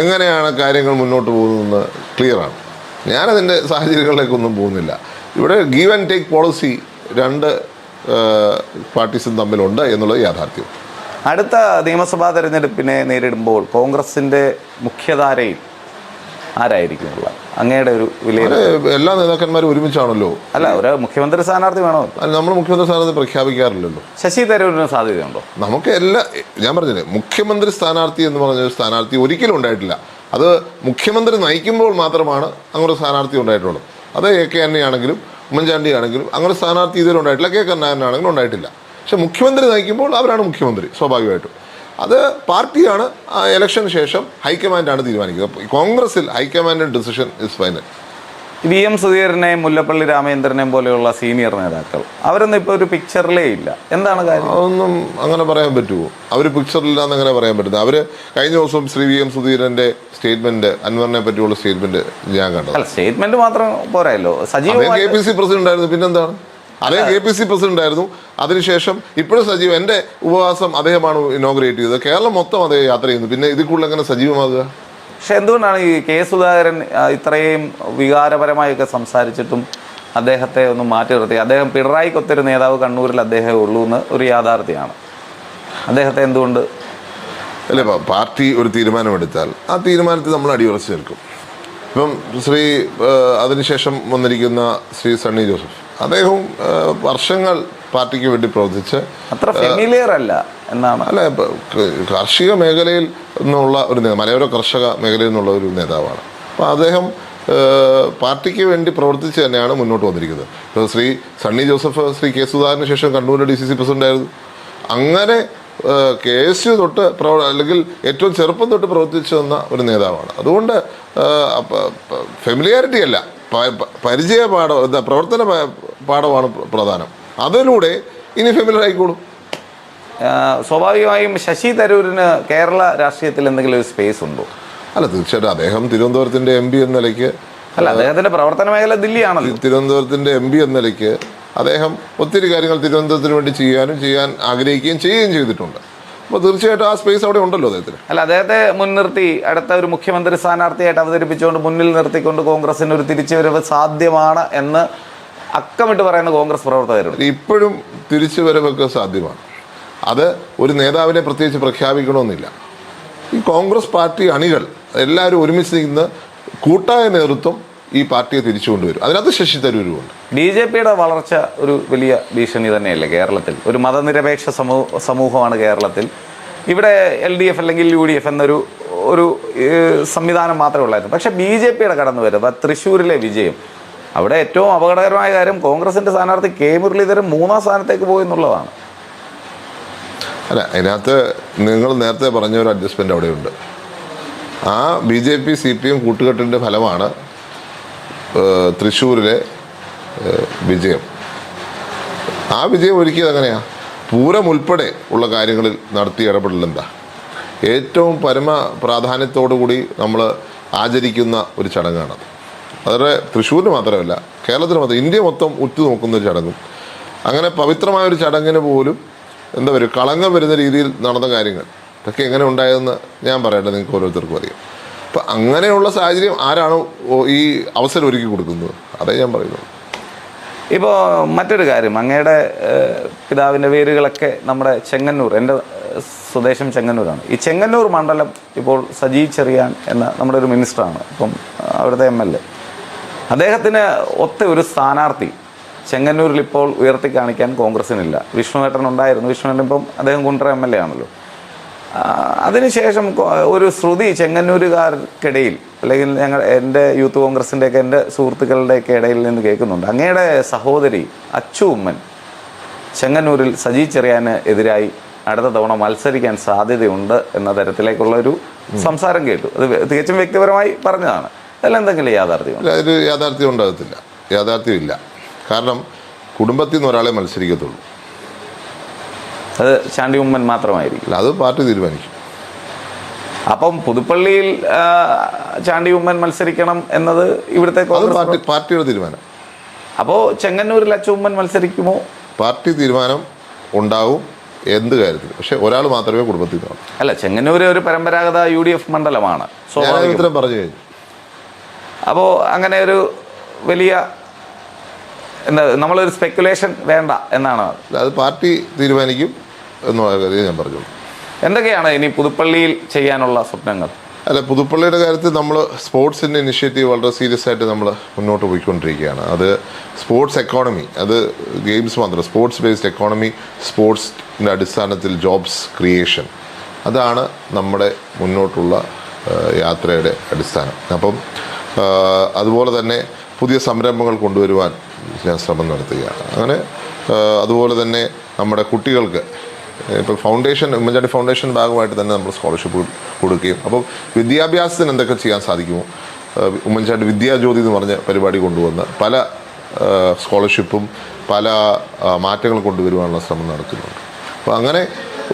എങ്ങനെയാണ് കാര്യങ്ങൾ മുന്നോട്ട് പോകുന്നതെന്ന് ക്ലിയറാണ് ഞാനതിന്റെ സാഹചര്യങ്ങളിലേക്കൊന്നും പോകുന്നില്ല. ഇവിടെ ഗീവ് ആൻഡ് ടേക്ക് പോളിസി രണ്ട് പാർട്ടീസും തമ്മിലുണ്ട് എന്നുള്ളത് യാഥാർത്ഥ്യം. അടുത്ത നിയമസഭാ തെരഞ്ഞെടുപ്പിനെ നേരിടുമ്പോൾ കോൺഗ്രസിന്റെ മുഖ്യധാരയിൽ ആരായിരിക്കും ഉള്ള അങ്ങയുടെ ഒരു വില എല്ലാ നേതാക്കന്മാരും ഒരുമിച്ചാണല്ലോ. അല്ല ഒരു മുഖ്യമന്ത്രി സ്ഥാനാർത്ഥി വേണോ? നമ്മൾ മുഖ്യമന്ത്രി സ്ഥാനാർത്ഥി പ്രഖ്യാപിക്കാറില്ലല്ലോ. ശശി തരൂരിന് സാധ്യതയുണ്ടോ? നമുക്ക് എല്ലാ ഞാൻ പറഞ്ഞില്ലേ മുഖ്യമന്ത്രി സ്ഥാനാർത്ഥി എന്ന് പറഞ്ഞ ഒരു സ്ഥാനാർത്ഥി ഒരിക്കലും ഉണ്ടായിട്ടില്ല. അത് മുഖ്യമന്ത്രി നയിക്കുമ്പോൾ മാത്രമാണ് അങ്ങനെ സ്ഥാനാർത്ഥി ഉണ്ടായിട്ടുള്ളത് അത് എ കെ ആണെങ്കിലും ഉമ്മൻചാണ്ടി ആണെങ്കിലും അങ്ങനെ സ്ഥാനാർത്ഥി ഇതുവരെ ഉണ്ടായിട്ടില്ല. കെ ആണെങ്കിലും ഉണ്ടായിട്ടില്ല. പക്ഷെ മുഖ്യമന്ത്രി നയിക്കുമ്പോൾ അവരാണ് മുഖ്യമന്ത്രി സ്വാഭാവികമായിട്ടും. അത് പാർട്ടിയാണ് ഇലക്ഷന് ശേഷം ഹൈക്കമാൻഡാണ് തീരുമാനിക്കുന്നത്. കോൺഗ്രസിൽ high command decision is final V M സുധീരനെയും Mullappally രാമചന്ദ്രനെയും പോലെയുള്ള സീനിയർ നേതാക്കൾ. അവരൊന്നും ഇപ്പോൾ ഒരു പിക്ചറിലേ ഇല്ല. എന്താണ് കാര്യം? അതൊന്നും അങ്ങനെ പറയാൻ പറ്റുമോ? അവർ പിക്ചറിലില്ലാന്ന് അങ്ങനെ പറയാൻ പറ്റുന്നത് അവർ കഴിഞ്ഞ ദിവസം ശ്രീ വി എം സുധീരന്റെ സ്റ്റേറ്റ്മെന്റ് അൻവറിനെ പറ്റിയുള്ള സ്റ്റേറ്റ്മെന്റ് ഞാൻ കണ്ടത് അല്ല സ്റ്റേറ്റ്മെന്റ് മാത്രം പോരായല്ലോ. സജീവമായി കെ പി സി പ്രസിഡന്റ് ആയിരുന്നു. പിന്നെന്താണ്? അദ്ദേഹം കെ പി സി പ്രസിഡന്റ് ആയിരുന്നു. അതിനുശേഷം ഇപ്പോഴും സജീവ് എന്റെ ഉപവാസം അദ്ദേഹമാണ് ഇനോഗ്രേറ്റ് ചെയ്തത്. കേരളം മൊത്തം അദ്ദേഹം യാത്ര ചെയ്യുന്നു. പിന്നെ ഇതിൽ കൂടുതൽ എങ്ങനെ സജീവമാകുക? പക്ഷെ എന്തുകൊണ്ടാണ് ഈ കെ സുധാകരൻ ഇത്രയും വികാരപരമായൊക്കെ സംസാരിച്ചിട്ടും അദ്ദേഹത്തെ ഒന്ന് മാറ്റി നിർത്തി? അദ്ദേഹം പിണറായിക്കൊത്തൊരു നേതാവ് കണ്ണൂരിൽ അദ്ദേഹമേ ഉള്ളൂ എന്ന് ഒരു യാഥാർത്ഥ്യമാണ്. അദ്ദേഹത്തെ എന്തുകൊണ്ട്? അല്ല പാർട്ടി ഒരു തീരുമാനമെടുത്താൽ ആ തീരുമാനത്തിൽ നമ്മൾ അടിയുറച്ച് നിൽക്കും. ഇപ്പം ശ്രീ അതിനുശേഷം വന്നിരിക്കുന്ന ശ്രീ സണ്ണി ജോസഫ് അദ്ദേഹവും വർഷങ്ങൾ പാർട്ടിക്ക് വേണ്ടി പ്രവർത്തിച്ച് അത്ര ഫെമിലിയർ അല്ല. എന്നാണ്. അല്ല കാർഷിക മേഖലയിൽ നിന്നുള്ള ഒരു മലയോര കർഷക മേഖലയിൽ നിന്നുള്ള ഒരു നേതാവാണ്. അപ്പോൾ അദ്ദേഹം പാർട്ടിക്ക് വേണ്ടി പ്രവർത്തിച്ച് തന്നെയാണ് മുന്നോട്ട് വന്നിരിക്കുന്നത്. ഇപ്പോൾ ശ്രീ സണ്ണി ജോസഫ് ശ്രീ കെ സുധാകരന് ശേഷം കണ്ണൂരിന്റെ ഡി സി സി പ്രസിഡന്റ് ആയിരുന്നു. അങ്ങനെ കെ എസ് യു തൊട്ട് പ്രവ അല്ലെങ്കിൽ ഏറ്റവും ചെറുപ്പം തൊട്ട് പ്രവർത്തിച്ചു വന്ന ഒരു നേതാവാണ്. അതുകൊണ്ട് ഫെമിലിയാരിറ്റി അല്ല. പരിചയ പാഠം എന്താ പ്രവർത്തന പാഠമാണ് പ്രധാനം. അതിലൂടെ ഇനി ഫെമിലിയർ ആയിക്കോളും സ്വാഭാവികമായും ശശി തരൂരിന് കേരള രാഷ്ട്രീയത്തിൽ എന്തെങ്കിലും ഒരു സ്പേസ് ഉണ്ടോ? അല്ല തീർച്ചയായിട്ടും. അദ്ദേഹം തിരുവനന്തപുരത്തിന്റെ എം പി എന്ന നിലയ്ക്ക് അല്ല അദ്ദേഹത്തിന്റെ പ്രവർത്തന മേഖല ദില്ലിയാണല്ലോ തിരുവനന്തപുരത്തിന്റെ എം പി എന്ന നിലയ്ക്ക് അദ്ദേഹം ഒത്തിരി കാര്യങ്ങൾ തിരുവനന്തപുരത്തിന് വേണ്ടി ചെയ്യാനും ചെയ്യാൻ ആഗ്രഹിക്കുകയും ചെയ്യുകയും ചെയ്തിട്ടുണ്ട്. അപ്പോൾ തീർച്ചയായിട്ടും ആ സ്പേസ് അവിടെ ഉണ്ടല്ലോ അദ്ദേഹത്തിന്. അല്ല അദ്ദേഹത്തെ മുൻനിർത്തി അടുത്ത ഒരു മുഖ്യമന്ത്രി സ്ഥാനാർത്ഥിയായിട്ട് അവതരിപ്പിച്ചുകൊണ്ട് മുന്നിൽ നിർത്തിക്കൊണ്ട് കോൺഗ്രസിന് ഒരു തിരിച്ചുവരവ് സാധ്യമാണ് എന്ന് അക്കമിട്ട് പറയുന്ന കോൺഗ്രസ് പ്രവർത്തകരുണ്ട്. ഇപ്പോഴും തിരിച്ചുവരവൊക്കെ സാധ്യമാണ്. അത് ഒരു നേതാവിനെ പ്രത്യേകിച്ച് പ്രഖ്യാപിക്കണമെന്നില്ല. ഈ കോൺഗ്രസ് പാർട്ടി അണികൾ എല്ലാവരും ഒരുമിച്ച് നിന്ന് കൂട്ടായ നേതൃത്വം ഈ പാർട്ടിയെ തിരിച്ചു കൊണ്ടുവരും. അതിനകത്ത് ശശി തരൂരുമുണ്ട്. ബി ജെ പിയുടെ വളർച്ച ഒരു വലിയ ഭീഷണി തന്നെയല്ലേ കേരളത്തിൽ? ഒരു മതനിരപേക്ഷ സമൂഹ സമൂഹമാണ് കേരളത്തിൽ. ഇവിടെ എൽ ഡി എഫ് അല്ലെങ്കിൽ യു ഡി എഫ് എന്നൊരു ഒരു സംവിധാനം മാത്രമേ ഉള്ളായിരുന്നു. പക്ഷേ ബി ജെ പിയുടെ കടന്നു വരുന്നത് തൃശ്ശൂരിലെ വിജയം. അവിടെ ഏറ്റവും അപകടകരമായ കാര്യം കോൺഗ്രസിന്റെ സ്ഥാനാർത്ഥി കെ മുരളീധരൻ മൂന്നാം സ്ഥാനത്തേക്ക് പോയി എന്നുള്ളതാണ്. അല്ല അതിനകത്ത് നിങ്ങൾ നേരത്തെ പറഞ്ഞ ഒരു അഡ്ജസ്റ്റ്മെന്റ് അവിടെയുണ്ട്. ആ B J P C P M കൂട്ടുകെട്ടിന്റെ ഫലമാണ് തൃശ്ശൂരിലെ വിജയം. ആ വിജയം ഒരുക്കിയത് എങ്ങനെയാണ് പൂരം ഉൾപ്പെടെ ഉള്ള കാര്യങ്ങളിൽ നടത്തിയ ഇടപെടൽ എന്താ? ഏറ്റവും പരമ പ്രാധാന്യത്തോടു കൂടി നമ്മൾ ആചരിക്കുന്ന ഒരു ചടങ്ങാണത്. വളരെ തൃശ്ശൂരിന് മാത്രമല്ല കേരളത്തിന് മാത്രം ഇന്ത്യ മൊത്തം ഉറ്റുനോക്കുന്ന ഒരു ചടങ്ങും. അങ്ങനെ പവിത്രമായ ഒരു ചടങ്ങിന് പോലും എന്താ പറയുക കളങ്കം വരുന്ന രീതിയിൽ നടന്ന കാര്യങ്ങൾ. ഇതൊക്കെ എങ്ങനെ ഉണ്ടായതെന്ന് ഞാൻ പറയട്ടെ നിങ്ങൾക്ക് ഓരോരുത്തർക്കും അറിയാം. അപ്പം അങ്ങനെയുള്ള സാഹചര്യം ആരാണ് ഈ അവസരം ഒരുക്കി കൊടുക്കുന്നത്? അതേ ഞാൻ പറയുന്നത് ഇപ്പോൾ മറ്റൊരു കാര്യം അങ്ങയുടെ പിതാവിന്റെ വേരുകളൊക്കെ നമ്മുടെ ചെങ്ങന്നൂർ എന്റെ സ്വദേശം ചെങ്ങന്നൂരാണ്. ഈ ചെങ്ങന്നൂർ മണ്ഡലം ഇപ്പോൾ സജീവ് ചെറിയാൻ എന്ന നമ്മുടെ ഒരു മിനിസ്റ്ററാണ് ഇപ്പം അവിടുത്തെ എം എൽ എ. അദ്ദേഹത്തിന് ഒത്ത ഒരു സ്ഥാനാർത്ഥി ചെങ്ങന്നൂരിൽ ഇപ്പോൾ ഉയർത്തി കാണിക്കാൻ കോൺഗ്രസിനില്ല. വിഷ്ണുവേട്ടൻ ഉണ്ടായിരുന്നു. വിഷ്ണുവേട്ടൻ ഇപ്പം അദ്ദേഹം കുണ്ടറ എം എൽ എ ആണല്ലോ. അതിനുശേഷം ഒരു ശ്രുതി ചെങ്ങന്നൂരുകാർക്കിടയിൽ അല്ലെങ്കിൽ ഞങ്ങൾ എന്റെ യൂത്ത് കോൺഗ്രസിന്റെയൊക്കെ എന്റെ സുഹൃത്തുക്കളുടെയൊക്കെ ഇടയിൽ നിന്ന് കേൾക്കുന്നുണ്ട്. അങ്ങയുടെ സഹോദരി അച്ചു ഉമ്മൻ ചെങ്ങന്നൂരിൽ സജി ചെറിയാന് എതിരായി അടുത്ത തവണ മത്സരിക്കാൻ സാധ്യതയുണ്ട് എന്ന തരത്തിലേക്കുള്ള ഒരു സംസാരം കേട്ടു. അത് തികച്ചും വ്യക്തിപരമായി പറഞ്ഞതാണ്. അതിലെന്തെങ്കിലും യാഥാർത്ഥ്യം അതിൽ യാഥാർത്ഥ്യം ഉണ്ടാകത്തില്ല. യാഥാർത്ഥ്യം ഇല്ല കാരണം കുടുംബത്തിൽ നിന്ന് ഒരാളെ മത്സരിക്കത്തുള്ളൂ. അത് ചാണ്ടി ഉമ്മൻ മാത്രമായിരിക്കും. അത് പാർട്ടി തീരുമാനിക്കും. അപ്പം പുതുപ്പള്ളിയിൽ ചാണ്ടി ഉമ്മൻ മത്സരിക്കണം എന്നത് ഇവിടുത്തെ പാർട്ടി പാർട്ടിയുടെ തീരുമാനം. അപ്പോൾ ചെങ്ങന്നൂരിൽ അച്ചുമ്മൻ മത്സരിക്കുമോ? പാർട്ടി തീരുമാനം ഉണ്ടാവും എന്ത് കാര്യത്തിൽ പക്ഷെ ഒരാൾ മാത്രമേ കുടുംബത്തിൽ കാണൂ. അല്ല ചെങ്ങന്നൂര് ഒരു പരമ്പരാഗത യു ഡി എഫ് മണ്ഡലമാണ് സ്വാഭാവികം പറഞ്ഞു കഴിഞ്ഞു. അപ്പോൾ അങ്ങനെ ഒരു വലിയ എന്താ നമ്മളൊരു സ്പെക്കുലേഷൻ വേണ്ട എന്നാണ്? അത് പാർട്ടി തീരുമാനിക്കും കാര്യം ഞാൻ പറഞ്ഞു എന്തൊക്കെയാണ് ഇനി പുതുപ്പള്ളിയിൽ ചെയ്യാനുള്ള സ്വപ്നങ്ങൾ? അല്ല പുതുപ്പള്ളിയുടെ കാര്യത്തിൽ നമ്മൾ സ്പോർട്സിന്റെ ഇനിഷ്യേറ്റീവ് വളരെ സീരിയസ് ആയിട്ട് നമ്മൾ മുന്നോട്ട് പോയിക്കൊണ്ടിരിക്കുകയാണ്. അത് സ്പോർട്സ് എക്കോണമി അത് ഗെയിംസ് മാത്രം സ്പോർട്സ് ബേസ്ഡ് എക്കോണമി സ്പോർട്സിന്റെ അടിസ്ഥാനത്തിൽ ജോബ്സ് ക്രിയേഷൻ. അതാണ് നമ്മുടെ മുന്നോട്ടുള്ള യാത്രയുടെ അടിസ്ഥാനം. അപ്പം അതുപോലെ തന്നെ പുതിയ സംരംഭങ്ങൾ കൊണ്ടുവരുവാൻ ഞാൻ ശ്രമം നടത്തുകയാണ് അങ്ങനെ അതുപോലെ തന്നെ നമ്മുടെ കുട്ടികൾക്ക് ഇപ്പോൾ ഫൗണ്ടേഷൻ ഉമ്മൻചാണ്ടി ഫൗണ്ടേഷൻ ഭാഗമായിട്ട് തന്നെ നമ്മൾ സ്കോളർഷിപ്പ് കൊടുക്കുകയും അപ്പോൾ വിദ്യാഭ്യാസത്തിന് എന്തൊക്കെ ചെയ്യാൻ സാധിക്കുമോ? ഉമ്മൻചാണ്ടി വിദ്യാജ്യോതി എന്ന് പറഞ്ഞ പരിപാടി കൊണ്ടുവന്ന് പല സ്കോളർഷിപ്പും പല മാറ്റങ്ങളും മാറ്റങ്ങൾ കൊണ്ടുവരുവാനുള്ള ശ്രമം നടത്തുന്നുണ്ട്. അപ്പോൾ അങ്ങനെ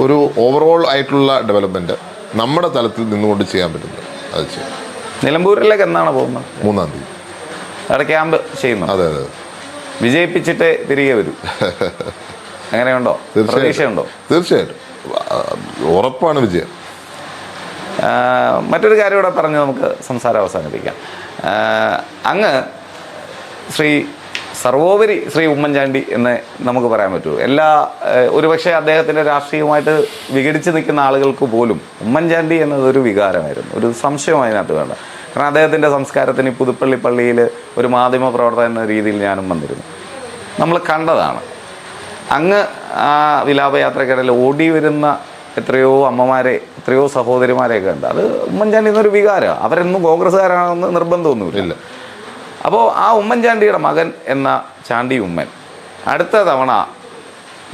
ഒരു ഓവറോൾ ആയിട്ടുള്ള ഡെവലപ്മെന്റ് നമ്മുടെ തലത്തിൽ നിന്നുകൊണ്ട് ചെയ്യാൻ പറ്റുന്നത് അത് ചെയ്യാം. നിലമ്പൂരിലേക്ക് എന്നാണ് പോകുന്നത്? മൂന്നാം തീയതി. അവിടെ ക്യാമ്പ് ചെയ്യുന്നു അതെ അതെ. വിജയിപ്പിച്ചിട്ടേ തിരികെ വരൂ. അങ്ങനെയുണ്ടോ? പ്രതീക്ഷയുണ്ടോ? തീർച്ചയായിട്ടും. ഉറപ്പാണ് വിജയം. മറ്റൊരു കാര്യം കൂടെ പറഞ്ഞ് നമുക്ക് സംസാരം അവസാനിപ്പിക്കാം. അങ്ങ് ശ്രീ സർവോപരി ശ്രീ ഉമ്മൻചാണ്ടി എന്ന് നമുക്ക് പറയാൻ പറ്റുമോ എല്ലാ ഒരുപക്ഷെ അദ്ദേഹത്തിന്റെ രാഷ്ട്രീയമായിട്ട് വിഘടിച്ച് നിൽക്കുന്ന ആളുകൾക്ക് പോലും ഉമ്മൻചാണ്ടി എന്നതൊരു വികാരമായിരുന്നു. ഒരു സംശയം അതിനകത്ത് വേണ്ട. കാരണം അദ്ദേഹത്തിന്റെ സംസ്കാരത്തിന് പുതുപ്പള്ളി പള്ളിയിൽ ഒരു മാധ്യമ പ്രവർത്തകൻ എന്ന രീതിയിൽ ഞാനും വന്നിരുന്നു. നമ്മൾ കണ്ടതാണ്. അങ്ങ് ആ വിലാപയാത്രക്കിടയിൽ ഓടി വരുന്ന എത്രയോ അമ്മമാരെ എത്രയോ സഹോദരിമാരെയൊക്കെ ഉണ്ട്. അത് ഉമ്മൻചാണ്ടി എന്നൊരു വികാരമാണ് അവരെന്നും കോൺഗ്രസ്സുകാരാണെന്ന് നിർബന്ധമൊന്നുമില്ല. അപ്പോൾ ആ ഉമ്മൻചാണ്ടിയുടെ മകൻ എന്ന ചാണ്ടി ഉമ്മൻ അടുത്ത തവണ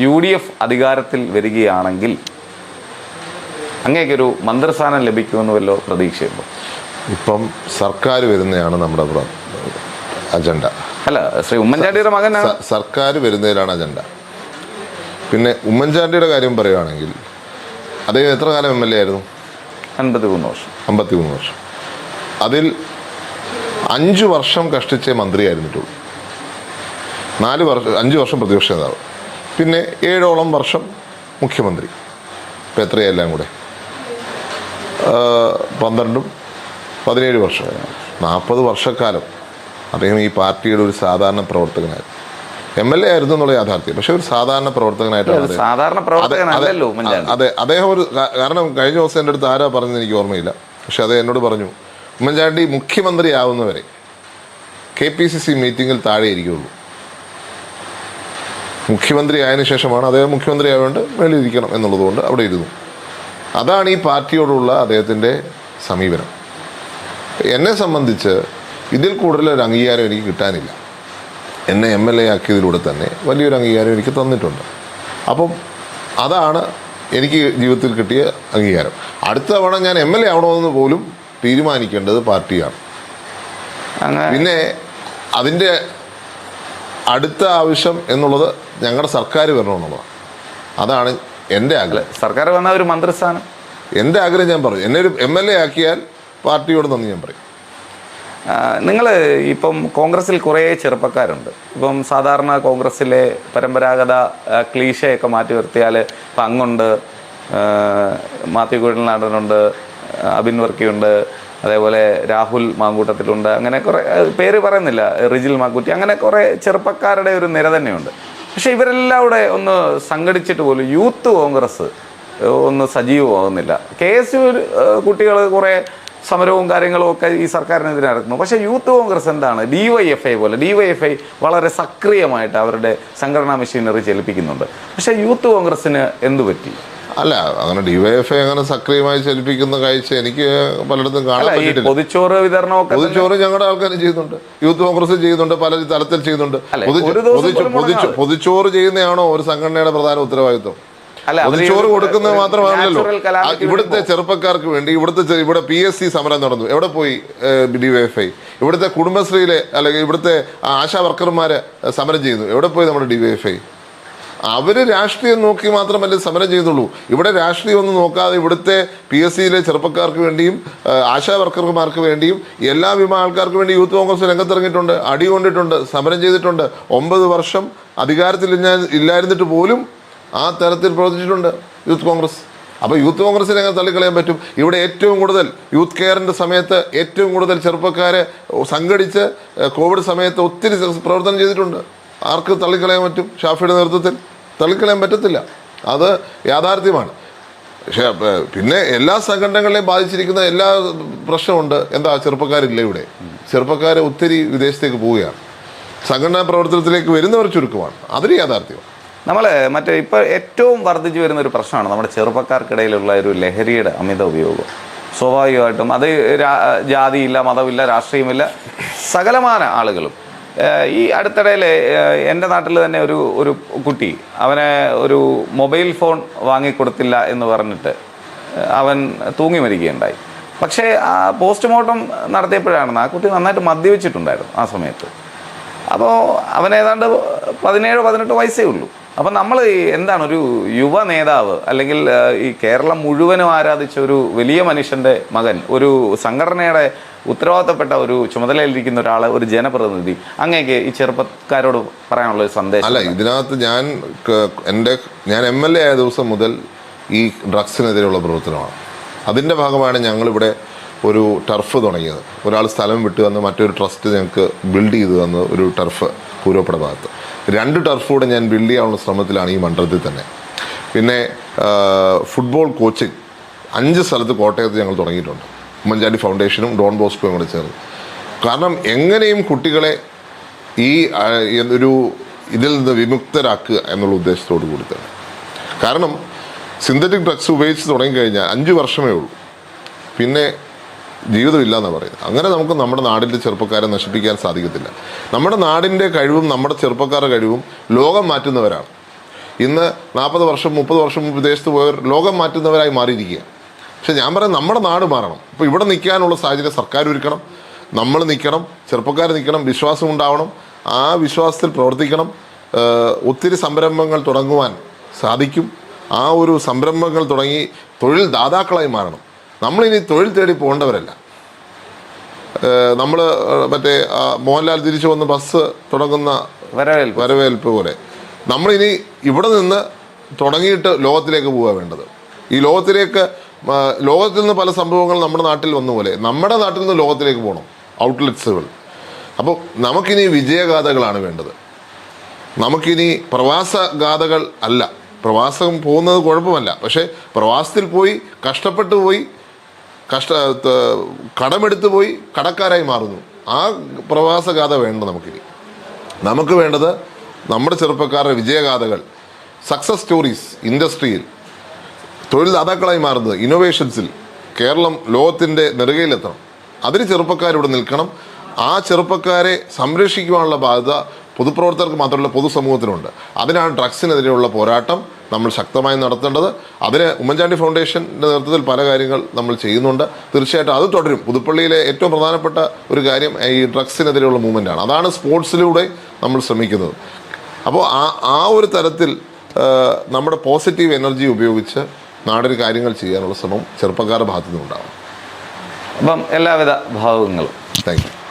യു ഡി എഫ് അധികാരത്തിൽ വരികയാണെങ്കിൽ അങ്ങേക്കൊരു മന്ത്രിസ്ഥാനം ലഭിക്കുമെന്ന് വല്ലോ പ്രതീക്ഷയുണ്ടോ. ഇപ്പം സർക്കാർ വരുന്നതാണ് നമ്മുടെ അജണ്ട. അല്ല ശ്രീ ഉമ്മൻചാണ്ടിയുടെ മകൻ സർക്കാർ വരുന്നതിലാണ് അജണ്ട. പിന്നെ ഉമ്മൻചാണ്ടിയുടെ കാര്യം പറയുകയാണെങ്കിൽ അദ്ദേഹം എത്ര കാലം എം എൽ എ ആയിരുന്നു? അൻപത്തി മൂന്ന് വർഷം. അമ്പത്തി മൂന്ന് വർഷം. അതിൽ അഞ്ച് വർഷം കഷ്ടിച്ചേ മന്ത്രിയായിരുന്നിട്ടുള്ളൂ. നാല് വർഷം അഞ്ച് വർഷം പ്രതിപക്ഷ നേതാവ്. പിന്നെ ഏഴോളം വർഷം മുഖ്യമന്ത്രി. ഇപ്പം എത്രയെല്ലാം കൂടെ? പന്ത്രണ്ടും പതിനേഴ് വർഷം നാൽപ്പത് വർഷക്കാലം അദ്ദേഹം ഈ പാർട്ടിയുടെ ഒരു സാധാരണ പ്രവർത്തകനായിരുന്നു എം എൽ എ ആയിരുന്നു എന്നുള്ള യാഥാർത്ഥ്യം. പക്ഷെ ഒരു സാധാരണ പ്രവർത്തകനായിട്ടാണ് സാധാരണ അതെ, അദ്ദേഹം ഒരു കാരണം കഴിഞ്ഞ ദിവസം എന്റെ അടുത്ത് ആരാ പറഞ്ഞത് എനിക്ക് ഓർമ്മയില്ല. പക്ഷെ അത് എന്നോട് പറഞ്ഞു ഉമ്മൻചാണ്ടി മുഖ്യമന്ത്രിയാവുന്നവരെ കെ പി സി സി മീറ്റിങ്ങിൽ താഴെ ഇരിക്കുകയുള്ളൂ മുഖ്യമന്ത്രി ആയതിനു ശേഷമാണ് അദ്ദേഹം മുഖ്യമന്ത്രി ആയതുകൊണ്ട് മേളിലിരിക്കണം എന്നുള്ളതുകൊണ്ട് അവിടെ ഇരുന്നു. അതാണ് ഈ പാർട്ടിയോടുള്ള അദ്ദേഹത്തിന്റെ സമീപനം. എന്നെ സംബന്ധിച്ച് ഇതിൽ കൂടുതൽ ഒരു അംഗീകാരം എനിക്ക് കിട്ടാനില്ല. എന്നെ എം എൽ എ ആക്കിയതിലൂടെ തന്നെ വലിയൊരു അംഗീകാരം എനിക്ക് തന്നിട്ടുണ്ട്. അപ്പം അതാണ് എനിക്ക് ജീവിതത്തിൽ കിട്ടിയ അംഗീകാരം. അടുത്ത തവണ ഞാൻ എം എൽ എ ആവണമെന്ന് പോലും തീരുമാനിക്കേണ്ടത് പാർട്ടിയാണ്. പിന്നെ അതിന്റെ അടുത്ത ആവശ്യം എന്നുള്ളത് ഞങ്ങളുടെ സർക്കാർ വരണമെന്നുള്ളതാണ്. അതാണ് എന്റെ ആഗ്രഹം. സർക്കാർ വന്ന ഒരു മന്ത്രിസ്ഥാനം. എന്റെ ആഗ്രഹം ഞാൻ പറഞ്ഞു. എന്നെ ഒരു എം എൽ എ ആക്കിയാൽ പാർട്ടിയോട് നന്ദി ഞാൻ പറയും. നിങ്ങൾ ഇപ്പം കോൺഗ്രസിൽ കുറേ ചെറുപ്പക്കാരുണ്ട്. ഇപ്പം സാധാരണ കോൺഗ്രസ്സിലെ പരമ്പരാഗത ക്ലീശയൊക്കെ മാറ്റി നിർത്തിയാൽ ഇപ്പം അങ്ങുണ്ട് മാത്യു കുഴൽനാടനുണ്ട് അബിൻ വർക്കിയുണ്ട് അതേപോലെ രാഹുൽ മാങ്കൂട്ടത്തിലുണ്ട് അങ്ങനെ കുറേ പേര് പറയുന്നില്ല റിജിൽ മാക്കുറ്റി അങ്ങനെ കുറേ ചെറുപ്പക്കാരുടെ ഒരു നിര തന്നെയുണ്ട്. പക്ഷെ ഇവരെല്ലാം കൂടെ ഒന്ന് സംഘടിച്ചിട്ട് പോലും യൂത്ത് കോൺഗ്രസ് ഒന്ന് സജീവമാകുന്നില്ല. കെ എസ് യു കുട്ടികൾ കുറേ സമരവും കാര്യങ്ങളും ഒക്കെ ഈ സർക്കാരിനെതിരെ നടക്കുന്നു. പക്ഷേ യൂത്ത് കോൺഗ്രസ് എന്താണ്? ഡി വൈ എഫ് ഐ പോലെ ഡി വൈ എഫ് ഐ വളരെ സക്രിയമായിട്ട് അവരുടെ സംഘടനാ മെഷീനറി ചലിപ്പിക്കുന്നുണ്ട്. പക്ഷേ യൂത്ത് കോൺഗ്രസ്സിന് എന്തു പറ്റി? അല്ല അങ്ങനെ ഡിവൈഎഫ്ഐ അങ്ങനെ സക്രിയമായി ചലിപ്പിക്കുന്ന കാഴ്ച എനിക്ക് പലയിടത്തും കാണാൻ പൊതുച്ചോറ് വിതരണമൊക്കെ പൊതുച്ചോറ് ഞങ്ങളുടെ ആൾക്കാർ ചെയ്യുന്നുണ്ട്. യൂത്ത് കോൺഗ്രസ് ചെയ്യുന്നുണ്ട് പല തലത്തിൽ ചെയ്യുന്നുണ്ട്. പൊതുച്ചോറ് ചെയ്യുന്നതാണോ ഒരു സംഘടനയുടെ പ്രധാന ഉത്തരവാദിത്വം? അല്ല, ഒരു- കൊടുക്കുന്നത് മാത്രമാണല്ലോ. ഇവിടുത്തെ ചെറുപ്പക്കാർക്ക് വേണ്ടി ഇവിടുത്തെ ഇവിടെ പി എസ് സി സമരം നടന്നു. എവിടെ പോയി ഡിവൈഎഫ്ഐ ഇവിടുത്തെ കുടുംബശ്രീയിലെ അല്ലെങ്കിൽ ഇവിടുത്തെ ആശാ വർക്കർമാര് സമരം ചെയ്യുന്നു. എവിടെ പോയി നമ്മുടെ ഡിവൈഎഫ്ഐ അവർ രാഷ്ട്രീയം നോക്കി മാത്രമല്ലേ സമരം ചെയ്തുള്ളൂ. ഇവിടെ രാഷ്ട്രീയം ഒന്നും നോക്കാതെ ഇവിടുത്തെ പി എസ് സിയിലെ ചെറുപ്പക്കാർക്ക് വേണ്ടിയും ആശാ വർക്കർമാർക്ക് വേണ്ടിയും എല്ലാ വിഭാഗം ആൾക്കാർക്ക് വേണ്ടി യൂത്ത് കോൺഗ്രസ് രംഗത്തിറങ്ങിയിട്ടുണ്ട് അടി കൊണ്ടിട്ടുണ്ട് സമരം ചെയ്തിട്ടുണ്ട്. ഒമ്പത് വർഷം അധികാരത്തിൽ ഇല്ലാ- ഇല്ലായിരുന്നിട്ട് പോലും ആ തരത്തിൽ പ്രവർത്തിച്ചിട്ടുണ്ട് യൂത്ത് കോൺഗ്രസ്. അപ്പോൾ യൂത്ത് കോൺഗ്രസിനെ അങ്ങനെ തള്ളിക്കളയാൻ പറ്റും. ഇവിടെ ഏറ്റവും കൂടുതൽ യൂത്ത് കെയറിന്റെ സമയത്ത് ഏറ്റവും കൂടുതൽ ചെറുപ്പക്കാരെ സംഘടിച്ച് കോവിഡ് സമയത്ത് ഒത്തിരി പ്രവർത്തനം ചെയ്തിട്ടുണ്ട്. ആർക്ക് തള്ളിക്കളയാൻ പറ്റും? ഷാഫിയുടെ നേതൃത്വത്തിൽ. തള്ളിക്കളയാൻ പറ്റത്തില്ല. അത് യാഥാർത്ഥ്യമാണ്. പക്ഷേ പിന്നെ എല്ലാ സംഘടനകളെയും ബാധിച്ചിരിക്കുന്ന എല്ലാ പ്രശ്നമുണ്ട്. എന്താ ചെറുപ്പക്കാരില്ല ഇവിടെ. ചെറുപ്പക്കാർ ഒത്തിരി വിദേശത്തേക്ക് പോവുകയാണ്. സംഘടനാ പ്രവർത്തനത്തിലേക്ക് വരുന്നവർ ചുരുക്കമാണ്. അതൊരു യാഥാർത്ഥ്യമാണ്. നമ്മൾ മറ്റേ ഇപ്പോൾ ഏറ്റവും വർദ്ധിച്ചു വരുന്ന ഒരു പ്രശ്നമാണ് നമ്മുടെ ചെറുപ്പക്കാർക്കിടയിലുള്ള ഒരു ലഹരിയുടെ അമിത ഉപയോഗം. സ്വാഭാവികമായിട്ടും അത് ജാതിയില്ല മതമില്ല രാഷ്ട്രീയമില്ല സകലമാന ആളുകളും. ഈ അടുത്തിടയിൽ എന്റെ നാട്ടിൽ തന്നെ ഒരു ഒരു കുട്ടി അവനെ ഒരു മൊബൈൽ ഫോൺ വാങ്ങിക്കൊടുത്തില്ല എന്ന് പറഞ്ഞിട്ട് അവൻ തൂങ്ങി മരിക്കുകയുണ്ടായി. പക്ഷേ ആ പോസ്റ്റ്മോർട്ടം നടത്തിയപ്പോഴാണ് ആ കുട്ടി നന്നായിട്ട് മദ്യപിച്ചിട്ടുണ്ടായിരുന്നു ആ സമയത്ത്. അപ്പോൾ അവൻ ഏതാണ്ട് പതിനെട്ടോ പതിനെട്ട് വയസ്സേ ഉള്ളൂ. അപ്പം നമ്മൾ എന്താണ് ഒരു യുവ നേതാവ് അല്ലെങ്കിൽ ഈ കേരളം മുഴുവനും ആരാധിച്ച ഒരു വലിയ മനുഷ്യന്റെ മകൻ ഒരു സംഘടനയുടെ ഉത്തരവാദിത്തപ്പെട്ട ഒരു ചുമതലയിലിരിക്കുന്ന ഒരാൾ ഒരു ജനപ്രതിനിധി അങ്ങേക്ക് ഈ ചെറുപ്പക്കാരോട് പറയാനുള്ള ഒരു സന്ദേശം അല്ല ഇതിനകത്ത് ഞാൻ എന്റെ ഞാൻ എം എൽ എ ആയ ദിവസം മുതൽ ഈ ഡ്രഗ്സിനെതിരെയുള്ള പ്രവർത്തനമാണ്. അതിന്റെ ഭാഗമാണ് ഞങ്ങളിവിടെ ഒരു ടർഫ് തുടങ്ങിയത്. ഒരാൾ സ്ഥലം വിട്ടു തന്ന് മറ്റൊരു ട്രസ്റ്റ് ഞങ്ങൾക്ക് ബിൽഡ് ചെയ്തു തന്ന് ഒരു ടർഫ് പൂരപ്പട ഭാഗത്ത്. രണ്ട് ടർഫ് കൂടെ ഞാൻ ബിൽഡ് ചെയ്യാനുള്ള ശ്രമത്തിലാണ് ഈ മണ്ഡലത്തിൽ തന്നെ. പിന്നെ ഫുട്ബോൾ കോച്ചിങ് അഞ്ച് സ്ഥലത്ത് കോട്ടയത്ത് ഞങ്ങൾ തുടങ്ങിയിട്ടുണ്ട്. ഉമ്മൻചാണ്ടി ഫൗണ്ടേഷനും ഡോൺ ബോസ്കോയും കൂടെ ചേർന്ന്. കാരണം എങ്ങനെയും കുട്ടികളെ ഈ ഒരു ഇതിൽ നിന്ന് വിമുക്തരാക്കുക എന്നുള്ള ഉദ്ദേശത്തോടു കൂടി തന്നെ. കാരണം സിന്തറ്റിക് ഡ്രഗ്സ് ഉപയോഗിച്ച് തുടങ്ങിക്കഴിഞ്ഞാൽ അഞ്ച് വർഷമേ ഉള്ളൂ. പിന്നെ ജീവിതമില്ല പറയുന്നത്. അങ്ങനെ നമുക്ക് നമ്മുടെ നാടിന്റെ ചെറുപ്പക്കാരെ നശിപ്പിക്കാൻ സാധിക്കത്തില്ല. നമ്മുടെ നാടിന്റെ കഴിവും നമ്മുടെ ചെറുപ്പക്കാരുടെ കഴിവും ലോകം മാറ്റുന്നവരാണ്. ഇന്ന് നാൽപ്പത് വർഷം മുപ്പത് വർഷം മുമ്പ് വിദേശത്ത് പോയവർ ലോകം മാറ്റുന്നവരായി മാറിയിരിക്കുക. പക്ഷെ ഞാൻ പറയാം നമ്മുടെ നാട് മാറണം. ഇപ്പോൾ ഇവിടെ നിൽക്കാനുള്ള സാഹചര്യം സർക്കാർ ഒരുക്കണം. നമ്മൾ നിൽക്കണം ചെറുപ്പക്കാർ നിൽക്കണം വിശ്വാസം ഉണ്ടാവണം. ആ വിശ്വാസത്തിൽ പ്രവർത്തിക്കണം. ഒത്തിരി സംരംഭങ്ങൾ തുടങ്ങുവാൻ സാധിക്കും. ആ ഒരു സംരംഭങ്ങൾ തുടങ്ങി തൊഴിൽ ദാതാക്കളായി മാറണം. നമ്മളിനി തൊഴിൽ തേടി പോകേണ്ടവരല്ല. നമ്മൾ മറ്റേ മോഹൻലാൽ തിരിച്ചു വന്ന് ബസ് തുടങ്ങുന്ന വരവേൽപ്പ്. വരവേൽപ്പ് പോലെ. നമ്മളിനി ഇവിടെ നിന്ന് തുടങ്ങിയിട്ട് ലോകത്തിലേക്ക് പോവുക വേണ്ടത്. ഈ ലോകത്തിലേക്ക് ലോകത്തിൽ നിന്ന് പല സംഭവങ്ങൾ നമ്മുടെ നാട്ടിൽ വന്ന പോലെ നമ്മുടെ നാട്ടിൽ നിന്ന് ലോകത്തിലേക്ക് പോകണം ഔട്ട്ലെറ്റ്സുകൾ. അപ്പോൾ നമുക്കിനി വിജയഗാഥകളാണ് വേണ്ടത്. നമുക്കിനി പ്രവാസ ഗാഥകൾ അല്ല. പ്രവാസം പോകുന്നത് കുഴപ്പമല്ല. പക്ഷേ പ്രവാസത്തിൽ പോയി കഷ്ടപ്പെട്ടു പോയി കഷ്ട കടമെടുത്തു പോയി കടക്കാരായി മാറുന്നു. ആ പ്രവാസ ഗാഥ വേണ്ട നമുക്കിനി. നമുക്ക് വേണ്ടത് നമ്മുടെ ചെറുപ്പക്കാരുടെ വിജയഗാഥകൾ സക്സസ് സ്റ്റോറീസ് ഇൻഡസ്ട്രിയിൽ തൊഴിൽദാതാക്കളായി മാറുന്നത് ഇന്നോവേഷൻസിൽ കേരളം ലോകത്തിന്റെ നെറുകയിലെത്തണം. അതിന് ചെറുപ്പക്കാരിവിടെ നിൽക്കണം. ആ ചെറുപ്പക്കാരെ സംരക്ഷിക്കുവാനുള്ള ബാധ്യത പൊതുപ്രവർത്തകർക്ക് മാത്രമല്ല പൊതുസമൂഹത്തിനുണ്ട്. അതിനാണ് ഡ്രഗ്സിനെതിരെയുള്ള പോരാട്ടം. നമ്മൾ ശക്തമായി നടത്തേണ്ടത് അതിന് ഉമ്മൻചാണ്ടി ഫൗണ്ടേഷന്റെ നേതൃത്വത്തിൽ പല കാര്യങ്ങൾ നമ്മൾ ചെയ്യുന്നുണ്ട്. തീർച്ചയായിട്ടും അത് തുടരും. പുതുപ്പള്ളിയിലെ ഏറ്റവും പ്രധാനപ്പെട്ട ഒരു കാര്യം ഈ ഡ്രഗ്സിനെതിരെയുള്ള മൂവ്മെന്റാണ് അതാണ് സ്പോർട്സിലൂടെ നമ്മൾ ശ്രമിക്കുന്നത്. അപ്പോൾ ആ ആ ഒരു തരത്തിൽ നമ്മുടെ പോസിറ്റീവ് എനർജി ഉപയോഗിച്ച് നാടിന് കാര്യങ്ങൾ ചെയ്യാനുള്ള ശ്രമം ചെറുപ്പക്കാരുടെ ഭാഗത്തു നിന്നുണ്ടാവും അപ്പം എല്ലാവിധ ഭാവങ്ങളും. Thank you.